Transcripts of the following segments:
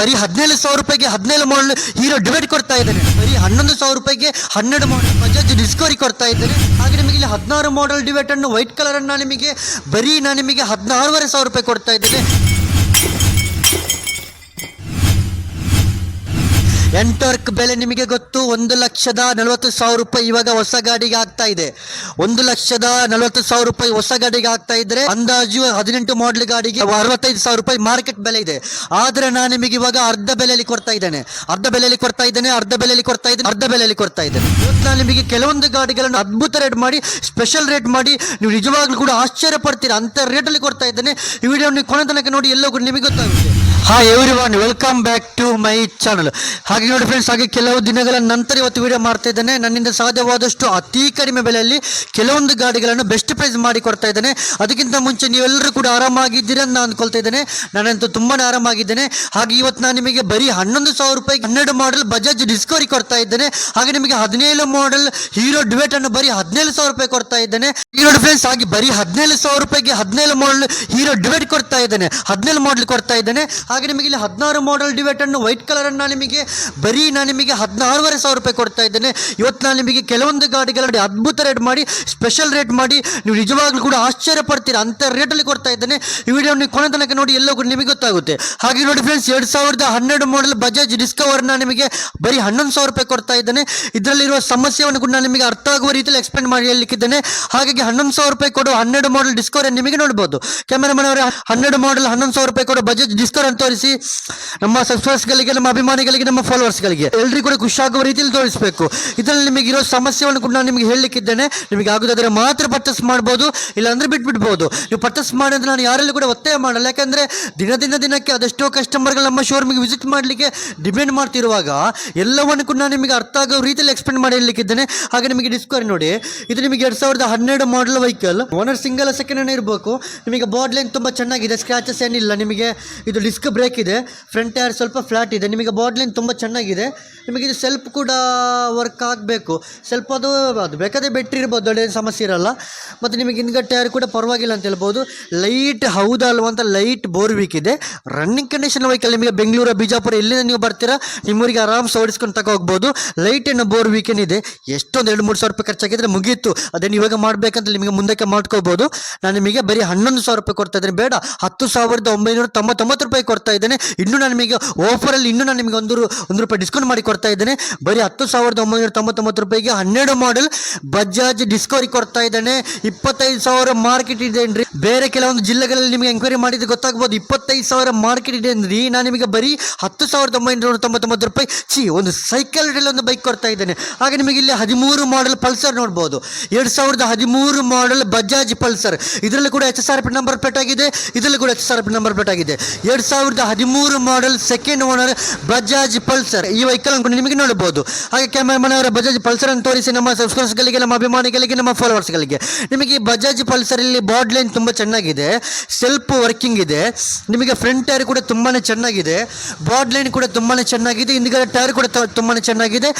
ಬರೀ ಹದಿನೇಳು ಸಾವಿರ ರೂಪಾಯಿಗೆ ಹದಿನೇಳು ಮಾಡಲ್ ಹೀರೋ ಡಿವೈಡ್ ಕೊಡ್ತಾ ಇದ್ದೇನೆ ಬರೀ ಹನ್ನೊಂದು ಸಾವಿರ ರೂಪಾಯಿಗೆ ಹನ್ನೆರಡು ಮಾಡಲ್ ಬಜಾಜ್ ಡಿಸ್ಕವರಿ ಕೊಡ್ತಾ ಇದ್ದೇನೆ ಹಾಗೆ ನಿಮಗೆ ಇಲ್ಲಿ ಹದಿನಾರು ಮಾಡಲ್ ಡಿವೈಟ್ ಅನ್ನು ವೈಟ್ ಕಲರ್ ಅನ್ನು ನಾನು ನಿಮಗೆ ಬರೀ ನಾನು ನಿಮಗೆ ಹದಿನಾರೂವರೆ ಸಾವಿರ ರೂಪಾಯಿ ಕೊಡ್ತಾ ಇದ್ದೇನೆ. ಎಂಟರ್ಕ್ ಬೆಲೆ ನಿಮಗೆ ಗೊತ್ತು. ಒಂದು ಲಕ್ಷದ ನಲವತ್ತು ಸಾವಿರ ರೂಪಾಯಿ ಇವಾಗ ಹೊಸ ಗಾಡಿಗೆ ಆಗ್ತಾ ಇದೆ. ಒಂದು ಲಕ್ಷದ ನಲವತ್ತು ಸಾವಿರ ರೂಪಾಯಿ ಹೊಸ ಗಾಡಿಗೆ ಆಗ್ತಾ ಇದ್ರೆ ಅಂದಾಜು ಹದಿನೆಂಟು ಮಾಡಲ್ ಗಾಡಿಗೆ ಅರವತ್ತೈದು ಸಾವಿರ ರೂಪಾಯಿ ಮಾರ್ಕೆಟ್ ಬೆಲೆ ಇದೆ. ಆದ್ರೆ ನಾನು ನಿಮಗೆ ಇವಾಗ ಅರ್ಧ ಬೆಲೆಯಲ್ಲಿ ಕೊಡ್ತಾ ಇದ್ದೇನೆ. ಅರ್ಧ ಬೆಲೆಯಲ್ಲಿ ಕೊಡ್ತಾ ಇದ್ದೇನೆ, ಅರ್ಧ ಬೆಲೆಯಲ್ಲಿ ಕೊಡ್ತಾ ಇದ್ದೇನೆ, ಅರ್ಧ ಬೆಲೆಯಲ್ಲಿ ಕೊಡ್ತಾ ಇದ್ದೇನೆ. ನಾನು ನಿಮಗೆ ಕೆಲವೊಂದು ಗಾಡಿಗಳನ್ನು ಅದ್ಭುತ ರೇಟ್ ಮಾಡಿ ಸ್ಪೆಷಲ್ ರೇಟ್ ಮಾಡಿ, ನೀವು ನಿಜವಾಗ್ಲೂ ಕೂಡ ಆಶ್ಚರ್ಯ ಪಡ್ತೀರಾ? ಅಂತ ರೇಟಲ್ಲಿ ಕೊಡ್ತಾ ಇದ್ದೇನೆ. ಈ ವಿಡಿಯೋ ನೀವು ಕೊನೆ ತನಕ ನೋಡಿ ಎಲ್ಲೋ ಕೂಡ ನಿಮಗೆ ಗೊತ್ತಾಗುತ್ತೆ. Hi everyone welcome back to my channel ಹಾಗೆ ನೋಡಿ ಫ್ರೆಂಡ್ಸ್ ಹಾಗೆ ಕೆಲವು ದಿನಗಳ ನಂತರ ಇವತ್ತು ವಿಡಿಯೋ ಮಾಡ್ತಾ ಇದ್ದೇನೆ. ನನ್ನಿಂದ ಸಾಧ್ಯವಾದಷ್ಟು ಅತಿ ಕಡಿಮೆ ಬೆಲೆಯಲ್ಲಿ ಕೆಲವೊಂದು ಗಾಡಿಗಳನ್ನು ಬೆಸ್ಟ್ ಪ್ರೈಸ್ ಮಾಡಿ ಕೊಡ್ತಾ ಇದ್ದೇನೆ. ಅದಕ್ಕಿಂತ ಮುಂಚೆ ನೀವೆಲ್ಲರೂ ಕೂಡ ಆರಾಮಾಗಿದ್ದೀರಿ ಅಂತ ನಾನು ಅಂದ್ಕೊಳ್ತಾ ಇದ್ದೇನೆ. ನಾನಂತೂ ತುಂಬಾ ಆರಾಮಾಗಿದ್ದೇನೆ. ಹಾಗೆ ಇವತ್ತು ನಾನು ನಿಮಗೆ ಬರೀ ಹನ್ನೊಂದು ಸಾವಿರ ರೂಪಾಯಿ, ಹನ್ನೆರಡು ಮಾಡಲ್ ಬಜಾಜ್ ಡಿಸ್ಕವರಿ ಕೊಡ್ತಾ ಇದ್ದೇನೆ. ಹಾಗೆ ನಿಮಗೆ ಹದಿನೇಳು ಮಾಡಲ್ ಹೀರೋ ಡಿವೇಟ್ ಅನ್ನು ಬರೀ ಹದಿನೇಳು ಸಾವಿರ ರೂಪಾಯಿ ಕೊಡ್ತಾ ಇದ್ದೇನೆ. ಈಗ ನೋಡಿ ಫ್ರೆಂಡ್ಸ್ ಹಾಗೆ ಬರೀ ಹದಿನೇಳು ಸಾವಿರ ರೂಪಾಯಿಗೆ ಹದಿನೇಳು ಮಾಡಲ್ ಹೀರೋ ಡಿವೇಟ್ ಕೊಡ್ತಾ ಇದ್ದೇನೆ. ಹದಿನೇಳು ಮಾಡಲ್ ಕೊಡ್ತಾ ಇದ್ದೇನೆ. ಹಾಗೆ ನಿಮಗೆ ಇಲ್ಲಿ ಹದಿನಾರು ಮಾಡಲ್ ಡಿವೇಟ್ ಅನ್ನು ವೈಟ್ ಕಲರ್ ಅನ್ನು ನಿಮಗೆ ಬರೀ ನಾನು ನಿಮಗೆ ಹದಿನಾರೂವರೆ ಸಾವಿರ ರೂಪಾಯಿ ಕೊಡ್ತಾ ಇದ್ದೇನೆ. ಇವತ್ತು ನಾನು ನಿಮಗೆ ಕೆಲವೊಂದು ಗಾಡಿಗಳ ಅದ್ಭುತ ರೇಟ್ ಮಾಡಿ ಸ್ಪೆಷಲ್ ರೇಟ್ ಮಾಡಿ, ನೀವು ನಿಜವಾಗ್ಲೂ ಕೂಡ ಆಶ್ಚರ್ಯ ಪಡ್ತೀರಾ ಅಂತ ರೇಟಲ್ಲಿ ಕೊಡ್ತಾ ಇದ್ದೇನೆ. ಈ ವಿಡಿಯೋ ನೀವು ಕೊನೆ ತನಕ ನೋಡಿ ಎಲ್ಲೋ ಕೂಡ ನಿಮಗೆ ಗೊತ್ತಾಗುತ್ತೆ. ಹಾಗೆ ನೋಡಿ ಫ್ರೆಂಡ್ಸ್ ಎರಡು ಸಾವಿರದ ಹನ್ನೆರಡು ಮಾಡಲ್ ಬಜಾಜ್ ಡಿಸ್ಕವರ್ನ ನಿಮಗೆ ಬರೀ ಹನ್ನೊಂದು ಸಾವಿರ ರೂಪಾಯಿ ಕೊಡ್ತಾ ಇದ್ದೇನೆ. ಇದರಲ್ಲಿರುವ ಸಮಸ್ಯೆಯನ್ನು ಕೂಡ ನಾನು ನಿಮಗೆ ಅರ್ಥ ಆಗುವ ರೀತಿಯಲ್ಲಿ ಎಕ್ಸ್ಪ್ಲೇನ್ ಮಾಡಿ ಹೇಳಲಿಕ್ಕಿದ್ದೇನೆ ಹಾಗಾಗಿ ಹನ್ನೊಂದು ಸಾವಿರ ರೂಪಾಯಿ ಕೊಡುವ ಹನ್ನೆರಡು ಮಾಡಲ್ ಡಿಸ್ಕವರ್ ನಿಮಗೆ ನೋಡ್ಬೋದು. ಕ್ಯಾಮೆರಾಮನ್ ಅವರ ಹನ್ನೆರಡು ಮಾಡಲ್ ಹನ್ನೊಂದು ಸಾವಿರ ರೂಪಾಯಿ ಕೊಡೋ ಬಜಾಜ್ ಡಿಸ್ಕವರ್ ಅಂತ ತೋರಿಸಿ. ನಮ್ಮ ಸಬ್ಸ್ಕ್ರೈಬರ್ಸ್ಗಳಿಗೆ ನಮ್ಮ ಅಭಿಮಾನಿಗಳಿಗೆ, ನಮ್ಮ ಫಾಲೋವರ್ಸ್ಗಳಿಗೆ ಎಲ್ರಿಗೂ ಕೂಡ ಖುಷಿಯಾಗುವ ರೀತಿಯಲ್ಲಿ ತೋರಿಸಬೇಕು. ಇದರಲ್ಲಿ ನಿಮಗೆ ಇರೋ ಸಮಸ್ಯೆಯನ್ನು ಕೂಡ ನಾನು ನಿಮಗೆ ಹೇಳಲಿಕ್ಕಿದ್ದೇನೆ ನಿಮಗೆ ಆಗೋದಾದರೆ ಮಾತ್ರ ಪರ್ಚೇಸ್ ಮಾಡ್ಬೋದು, ಇಲ್ಲಾಂದ್ರೆ ಬಿಟ್ಬಿಡ್ಬೋದು. ನೀವು ಪರ್ಚೇಸ್ ಮಾಡಿ ಅಂತ ನಾನು ಯಾರಲ್ಲೂ ಕೂಡ ಒತ್ತಾಯ ಮಾಡಲ್ಲ. ಯಾಕೆಂದರೆ ದಿನ ದಿನಕ್ಕೆ ಅದೆಷ್ಟೋ ಕಸ್ಟಮರ್ಗಳು ನಮ್ಮ ಶೋರೂಮಿಗೆ ವಿಸಿಟ್ ಮಾಡಲಿಕ್ಕೆ ಡಿಮ್ಯಾಂಡ್ ಮಾಡ್ತಿರುವಾಗ ಎಲ್ಲವನ್ನು ಕೂಡ ನಾನು ನಿಮಗೆ ಅರ್ಥ ಆಗೋ ರೀತಿಯಲ್ಲಿ ಎಕ್ಸ್ಪ್ಲೇನ್ ಮಾಡಿ ಹೇಳಲಿಕ್ಕಿದ್ದೇನೆ ಹಾಗೆ ನಿಮಗೆ ಡಿಸ್ಕವರಿ ನೋಡಿ, ಇದು ನಿಮಗೆ ಎರಡು ಸಾವಿರದ ಹನ್ನೆರಡು model vehicle owner single second hand ಇರಬೇಕು. ನಿಮಗೆ ಬಾಡ್ ಲೈನ್ ತುಂಬ ಚೆನ್ನಾಗಿದೆ ಸ್ಕ್ರಾಚಸ್ ಏನಿಲ್ಲ. ನಿಮಗೆ ಇದು ಡಿಸ್ಕ್ ಬ್ರೇಕ್ ಇದೆ. ಫ್ರಂಟ್ ಟೈರ್ ಸ್ವಲ್ಪ ಫ್ಲಾಟ್ ಇದೆ. ನಿಮಗೆ ಬಾಡ್ ಲೈನ್ ತುಂಬ ಚೆನ್ನಾಗಿದೆ. ನಿಮಗೆ ಇದು ಸೆಲ್ಫ್ ಕೂಡ ವರ್ಕ್ ಆಗಬೇಕು. ಸ್ವಲ್ಪ ಅದು ಅದು ಬೇಕಾದ್ರೆ ಬೆಟ್ರಿ ಇರ್ಬೋದು ದೊಡ್ಡ ಸಮಸ್ಯೆ ಇರಲ್ಲ. ಮತ್ತು ನಿಮಗೆ ಹಿಂದ್ಗಡೆ ಟೈರ್ ಕೂಡ ಪರವಾಗಿಲ್ಲ ಅಂತ ಹೇಳ್ಬೋದು. ಲೈಟ್ ಹೌದಲ್ವ ಅಂತ ಲೈಟ್ ಬೋರ್ ವೀಕ್ ಇದೆ. ರನ್ನಿಂಗ್ ಕಂಡೀಷನ್ ವೆಹಿಕಲ್ ನಿಮಗೆ ಬೆಂಗಳೂರು, ಬಿಜಾಪುರ, ಎಲ್ಲಿಂದ ನೀವು ಬರ್ತೀರಾ, ನಿಮ್ಮೂರಿಗೆ ಆರಾಮ್ಸೆ ಓಡಿಸ್ಕೊಂಡು ತಗೋ ಹೋಗ್ಬೋದು. ಲೈಟ್ ಏನು ಬೋರ್ ವೀಕೆನ್ ಇದೆ ಎಷ್ಟೊಂದು ಎರಡು ಮೂರು ಸಾವಿರ ರೂಪಾಯಿ ಖರ್ಚಾಗಿದ್ರೆ ಮುಗೀತು. ಅದನ್ನು ಇವಾಗ ಮಾಡಬೇಕಂತ ನಿಮಗೆ ಮುಂದಕ್ಕೆ ಮಾಡ್ಕೋಬೋದು. ನಾನು ನಿಮಗೆ ಬರೀ ಹನ್ನೊಂದು ಸಾವಿರ ರೂಪಾಯಿ ಕೊಡ್ತಾ ಇದ್ದೀನಿ. ಬೇಡ, ಹತ್ತು ಸಾವಿರದ ಒಂಬೈನೂರ ತೊಂಬತ್ತೊಂಬತ್ತು ರೂಪಾಯಿ ಕೊಡ್ತಾ ಇದ್ದೇನೆ. ಇನ್ನೂ ನಾನು ನಿಮಗೆ ಆಫರಲ್ಲಿ ಇನ್ನೂ ನಾನು ನಿಮಗೆ ಒಂದು ರು- ಒಂದು ರೂಪಾಯಿ ಡಿಸ್ಕೌಂಟ್ ಮಾಡಿ ಕೊಡ್ತಾ ಇದ್ದೇನೆ. ಬರೀ ಹತ್ತು ಸಾವಿರದ ಒಂಬೈನೂರ ತೊಂಬತ್ತೊಂಬತ್ತು ರೂಪಾಯಿಗೆ ಹನ್ನೆರಡು ಮಾಡೆಲ್ ಬಜಾಜ್ ಡಿಸ್ಕವರಿ ಕೊಡ್ತಾ ಇದ್ದಾನೆ. ಇಪ್ಪತ್ತೈದು ಸಾವಿರ ಮಾರ್ಕೆಟ್ ಇದೆ ಏನ್ರಿ? ಬೇರೆ ಕೆಲವೊಂದು ಜಿಲ್ಲೆಗಳಲ್ಲಿ ನಿಮಗೆ ಎಂಕ್ವೈರಿ ಮಾಡಿದ್ರೆ ಗೊತ್ತಾಗ್ಬೋದು. ಇಪ್ಪತ್ತೈದು ಸಾವಿರ ಮಾರ್ಕೆಟ್ ಇದೆ ಅಂದ್ರಿ ನಾನು ನಿಮಗೆ ಬರೀ ಹತ್ತು ಸಾವಿರದ ಒಂಬೈನೂರ ತೊಂಬತ್ತೊಂಬತ್ತು ರೂಪಾಯಿ ಚಿ ಒಂದು ಸೈಕಲ್ ಒಂದು ಬೈಕ್ ಕೊಡ್ತಾ ಇದ್ದೇನೆ. ಹಾಗೆ ನಿಮಗೆ ಇಲ್ಲಿ ಹದಿಮೂರು ಮಾಡೆಲ್ ಪಲ್ಸರ್ ನೋಡ್ಬೋದು. ಎರಡು ಸಾವಿರದ ಹದಿಮೂರು ಮಾಡೆಲ್ ಬಜಾಜ್ ಪಲ್ಸರ್ ಇದರಲ್ಲಿ ಕೂಡ H S R P number plate ಆಗಿದೆ. ಇದರಲ್ಲಿ ಕೂಡ H S R P number plate ಆಗಿದೆ. ಎರಡು ಸಾವಿರದ ಹದಿಮೂರು model second owner Bajaj Pulsar ಈ ವೆಹಿಕಲ್ ಅನ್ನು ನಿಮಗೆ ನೋಡಬಹುದು. ಹಾಗೆ ಕ್ಯಾಮರಾಮನ್ ಅವರ ಬಜಾಜ್ ಪಲ್ಸರ್ ಅನ್ನು ತೋರಿಸಿ ನಮ್ಮ ಸಬ್ಸ್ಕ್ರೈಬರ್ಸ್ಗಳಿಗೆ ನಮ್ಮ ಅಭಿಮಾನಿಗಳಿಗೆ ನಮ್ಮ ಫಾಲೋವರ್ಸ್ಗಳಿಗೆ ನಿಮಗೆ ಈ ಬಜಾಜ್ ಪಲ್ಸರ್ ಇಲ್ಲಿ ಬಾಡ್ ಲೈನ್ ತುಂಬ ಚೆನ್ನಾಗಿದೆ. ಸೆಲ್ಫ್ ವರ್ಕಿಂಗ್ ಇದೆ. ನಿಮಗೆ ಫ್ರಂಟ್ ಟೈರ್ ಕೂಡ ತುಂಬಾ ಚೆನ್ನಾಗಿದೆ. ಬಾಡ್ ಲೈನ್ ಕೂಡ ತುಂಬಾ ಚೆನ್ನಾಗಿದೆ. ಹಿಂದ್ಗಡೆ ಟೈರ್ ಕೂಡ ತುಂಬಾ ತುಂಬಾನೇ ಚೆನ್ನಾಗಿದೆ.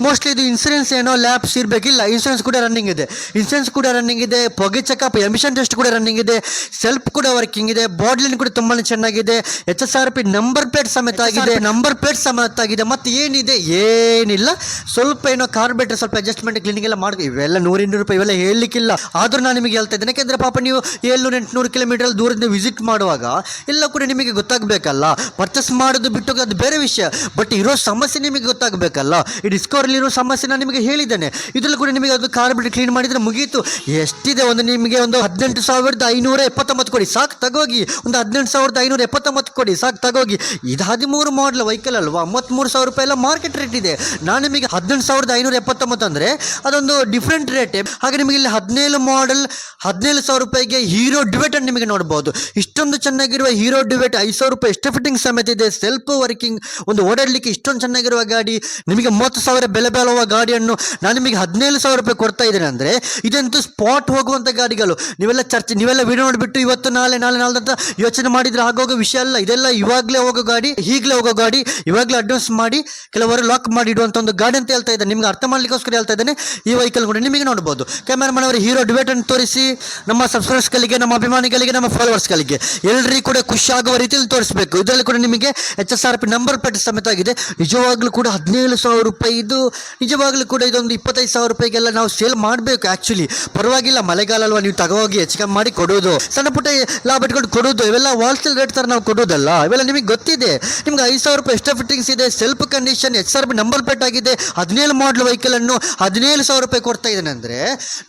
ಮೋಸ್ಟ್ಲಿ ಇದು ಇನ್ಸೂರೆನ್ಸ್ ಏನೋ ಲ್ಯಾಪ್ಸ್ ಇರಬೇಕಿಲ್ಲ. ಇನ್ಸೂರೆನ್ಸ್ ಕೂಡ ರನ್ನಿಂಗ್ ಇದೆ. ಇನ್ಸೂರೆನ್ಸ್ ಕೂಡ ರನ್ನಿಂಗ್ ಇದೆ. ಪೊಗೆ ಚೆಕಪ್ ಎಮಿಷನ್ ಟೆಸ್ಟ್ ಕೂಡ ರನ್ನಿಂಗ್ ಇದೆ. ಸೆಲ್ಫ್ ಕೂಡ ವರ್ಕಿಂಗ್ ಇದೆ. ಬಾಡ್ ಲೈನ್ ಕೂಡ ತುಂಬಾನೇ ಚೆನ್ನಾಗಿದೆ. H S R P number plate ಸಮೇತ ಆಗಿದೆ. ನಂಬರ್ ಪ್ಲೇಟ್ ಸಮೇತ ಆಗಿದೆ. ಮತ್ತೆ ಏನಿದೆ? ಏನಿಲ್ಲ. ಸ್ವಲ್ಪ ಏನೋ ಕಾರ್ಬೇಟ್ರೆ ಸ್ವಲ್ಪ ಅಡ್ಜಸ್ಟ್ಮೆಂಟ್ ಕ್ಲೀನಿಂಗ್ ಎಲ್ಲ ಮಾಡಿ ಇವೆಲ್ಲ ನೂರ ಇನ್ನೂರು ರೂಪಾಯಿ ಇವೆಲ್ಲ ಹೇಳಲಿಕ್ಕಿಲ್ಲ. ಆದರೂ ನಾನು ನಿಮಗೆ ಹೇಳ್ತಾ ಇದ್ದೇನೆ. ಯಾಕೆಂದರೆ ಪಾಪ ನೀವು ಏಳ್ನೂರು ಎಂಟುನೂರು ಕಿಲೋಮೀಟರ್ ದೂರದಿಂದ ವಿಸಿಟ್ ಮಾಡುವಾಗ ಎಲ್ಲ ಕೂಡ ನಿಮಗೆ ಗೊತ್ತಾಗಬೇಕಲ್ಲ. ಪರ್ಚೇಸ್ ಮಾಡೋದು ಬಿಟ್ಟು ಅದು ಬೇರೆ ವಿಷಯ. ಬಟ್ ಇರೋ ಸಮಸ್ಯೆ ನಿಮಗೆ ಗೊತ್ತಾಗಬೇಕಲ್ಲ. ಈ ಡಿಸ್ಕವರಲ್ಲಿ ಇರೋ ಸಮಸ್ಯೆ ನಾನು ನಿಮಗೆ ಹೇಳಿದ್ದೇನೆ. ಇದರಲ್ಲಿ ಕೂಡ ನಿಮಗೆ ಅದು ಕಾರ್ಬೇಟರ್ ಕ್ಲೀನ್ ಮಾಡಿದರೆ ಮುಗೀತು. ಎಷ್ಟಿದೆ ಒಂದು ನಿಮಗೆ ಒಂದು ಹದಿನೆಂಟು ಸಾವಿರದ ಐನೂರ ಎಪ್ಪತ್ತೊಂಬತ್ತು ಕೊಡಿ. ಸಾಕು, ತಗೋಗಿ. ಒಂದು ಹದಿನೆಂಟು ಸಾವಿರದ ಐನೂರ ಎಪ್ಪತ್ತೊಂಬತ್ತು ಕೊಡಿ. ಸಾಕು, ತಗೋಗಿ. ಇದು ಹದಿಮೂರು ಮಾಡಲ್ ವೆಹಿಕಲ್ ಅಲ್ವಾ? ಮೂವತ್ತ್ಮೂರು ಸಾವಿರ ರೂಪಾಯಿ ಎಲ್ಲ ಮಾರ್ಕೆಟ್ ರೇಟ್ ಇದೆ. ನಾನು ನಿಮಗೆ ಹದಿನೆಂಟು ಸಾವಿರದ ಐನೂರ ಎಪ್ಪತ್ತೊಂಬತ್ತು ಅಂದರೆ ಅದೊಂದು ಡಿಫ್ರೆಂಟ್ ರೇಟ್ ಹಾಗೆ ನಿಮಗೆ ಇಲ್ಲಿ ಹದಿನೇಳು ಮಾಡೆಲ್ ಹದಿನೇಳು ಸಾವಿರ ರೂಪಾಯಿಗೆ ಹೀರೋ ಡಿವೇಟ್ ಅನ್ನು ನಿಮಗೆ ನೋಡ್ಬೋದು. ಇಷ್ಟೊಂದು ಚೆನ್ನಾಗಿರುವ ಹೀರೋ ಡಿವೇಟ್ ಐದು ಸಾವಿರ ರೂಪಾಯಿ ಎಷ್ಟು ಫಿಟ್ಟಿಂಗ್ ಸಮೇತ ಇದೆ. ಸೆಲ್ಫ್ ವರ್ಕಿಂಗ್ ಒಂದು ಓಡಾಡಲಿಕ್ಕೆ ಇಷ್ಟೊಂದು ಚೆನ್ನಾಗಿರುವ ಗಾಡಿ, ನಿಮಗೆ ಮೂವತ್ತು ಸಾವಿರ ಬೆಲೆ ಬಾಳುವ ಗಾಡಿಯನ್ನು ನಾನು ನಿಮಗೆ ಹದಿನೇಳು ಸಾವಿರ ರೂಪಾಯಿ ಕೊಡ್ತಾ ಇದ್ದೇನೆ ಅಂದರೆ ಇದಂತೂ ಸ್ಪಾಟ್ ಹೋಗುವಂಥ ಗಾಡಿಗಳು. ನೀವೆಲ್ಲ ಚರ್ಚೆ, ನೀವೆಲ್ಲ ವಿಡಿಯೋ ನೋಡಿಬಿಟ್ಟು ಇವತ್ತು, ನಾಳೆ ನಾಳೆ ನಾಳೆ ಅಂತ ಯೋಚನೆ ಮಾಡಿದ್ರೆ ಆಗೋಗೋ ವಿಷಯ ಅಲ್ಲ. ಇದೆಲ್ಲ ಇವಾಗಲೇ ಹೋಗೋ ಗಾಡಿ, ಈಗಲೇ ಹೋಗೋ ಗಾಡಿ, ಇವಾಗಲೇ ಅಡ್ವಾನ್ಸ್ ಮಾಡಿ, ಕೆಲವರು ಲಾಕ್ ಮಾಡಿ ಇಡುವಂಥ ಒಂದು ಗಾಡಿ ಅಂತ ಹೇಳ್ತಾ ಇದ್ದಾರೆ. ನಿಮ್ಗೆ ಅರ್ಥ ಮಾಡಲಿಕ್ಕೋಸ್ಕರ ಹೇಳ್ತಾ ಇದ್ದಾನೆ. ಈ ವೆಹಿಕಲ್ ಕೂಡ ನಿಮಗೆ ನೋಡ್ಬೋದು. ಕ್ಯಾಮರಾಮನ್ ಅವರು ಹೀರೋ ಡಿಬೇಟ್ ಅನ್ನು ತೋರಿಸಿ, ನಮ್ಮ ಸಬ್ಸ್ಕ್ರೈಬರ್ಸ್ಗಳಿಗೆ ನಮ್ಮ ಅಭಿಮಾನಿಗಳಿಗೆ, ನಮ್ಮ ಫಾಲೋವರ್ಸ್ಗಳಿಗೆ ಎಲ್ಲರಿಗೂ ಕೂಡ ಖುಷಿ ಆಗುವ ರೀತಿಯಲ್ಲಿ ತೋರಿಸಬೇಕು. ಇದರಲ್ಲಿ ಕೂಡ ನಿಮಗೆ H S R P number plate ಸಮೇತ ಆಗಿದೆ. ನಿಜವಾಗ್ಲೂ ಕೂಡ ಹದಿನೇಳು ಸಾವಿರ ರೂಪಾಯಿ ಇದು. ನಿಜವಾಗ್ಲೂ ಕೂಡ ಇದೊಂದು ಇಪ್ಪತ್ತೈದು ಸಾವಿರ ರೂಪಾಯಿಗೆಲ್ಲ ನಾವು ಸೇಲ್ ಮಾಡಬೇಕು ಆ್ಯಕ್ಚುಲಿ ಪರವಾಗಿಲ್ಲ, ಮಳೆಗಾಲ ಅಲ್ವಾ, ನೀವು ತಗೋಗಿ ಹೆಚ್ಚು ಕಮ್ಮಿ ಮಾಡಿ ಕೊಡೋದು. ಸಣ್ಣ ಪುಟ್ಟ ಲಾಭ ಇಟ್ಕೊಂಡು ಕೊಡೋದು. ಇವೆಲ್ಲ ಹೋಲ್ಸೇಲ್ ರೇಟ್ ಥರ ನಾವು ಕೊಡೋದಲ್ಲ. ಇವೆಲ್ಲ ನಿಮಗೆ ಗೊತ್ತಿದೆ. ನಿಮ್ಗೆ ಐದು ಸಾವಿರ ರೂಪಾಯಿ ಎಷ್ಟೋ ಫಿಟ್ಟಿಂಗ್ಸ್ ಇದೆ self condition H R B number plate ಆಗಿದೆ. ಹದಿನೇಳು ಮಾಡಲ್ ವೆಹಿಕಲನ್ನು ಹದಿನೇಳು ಸಾವಿರ ರೂಪಾಯಿ ಕೊಡ್ತಾ ಇದ್ದೇನೆ ಅಂದರೆ,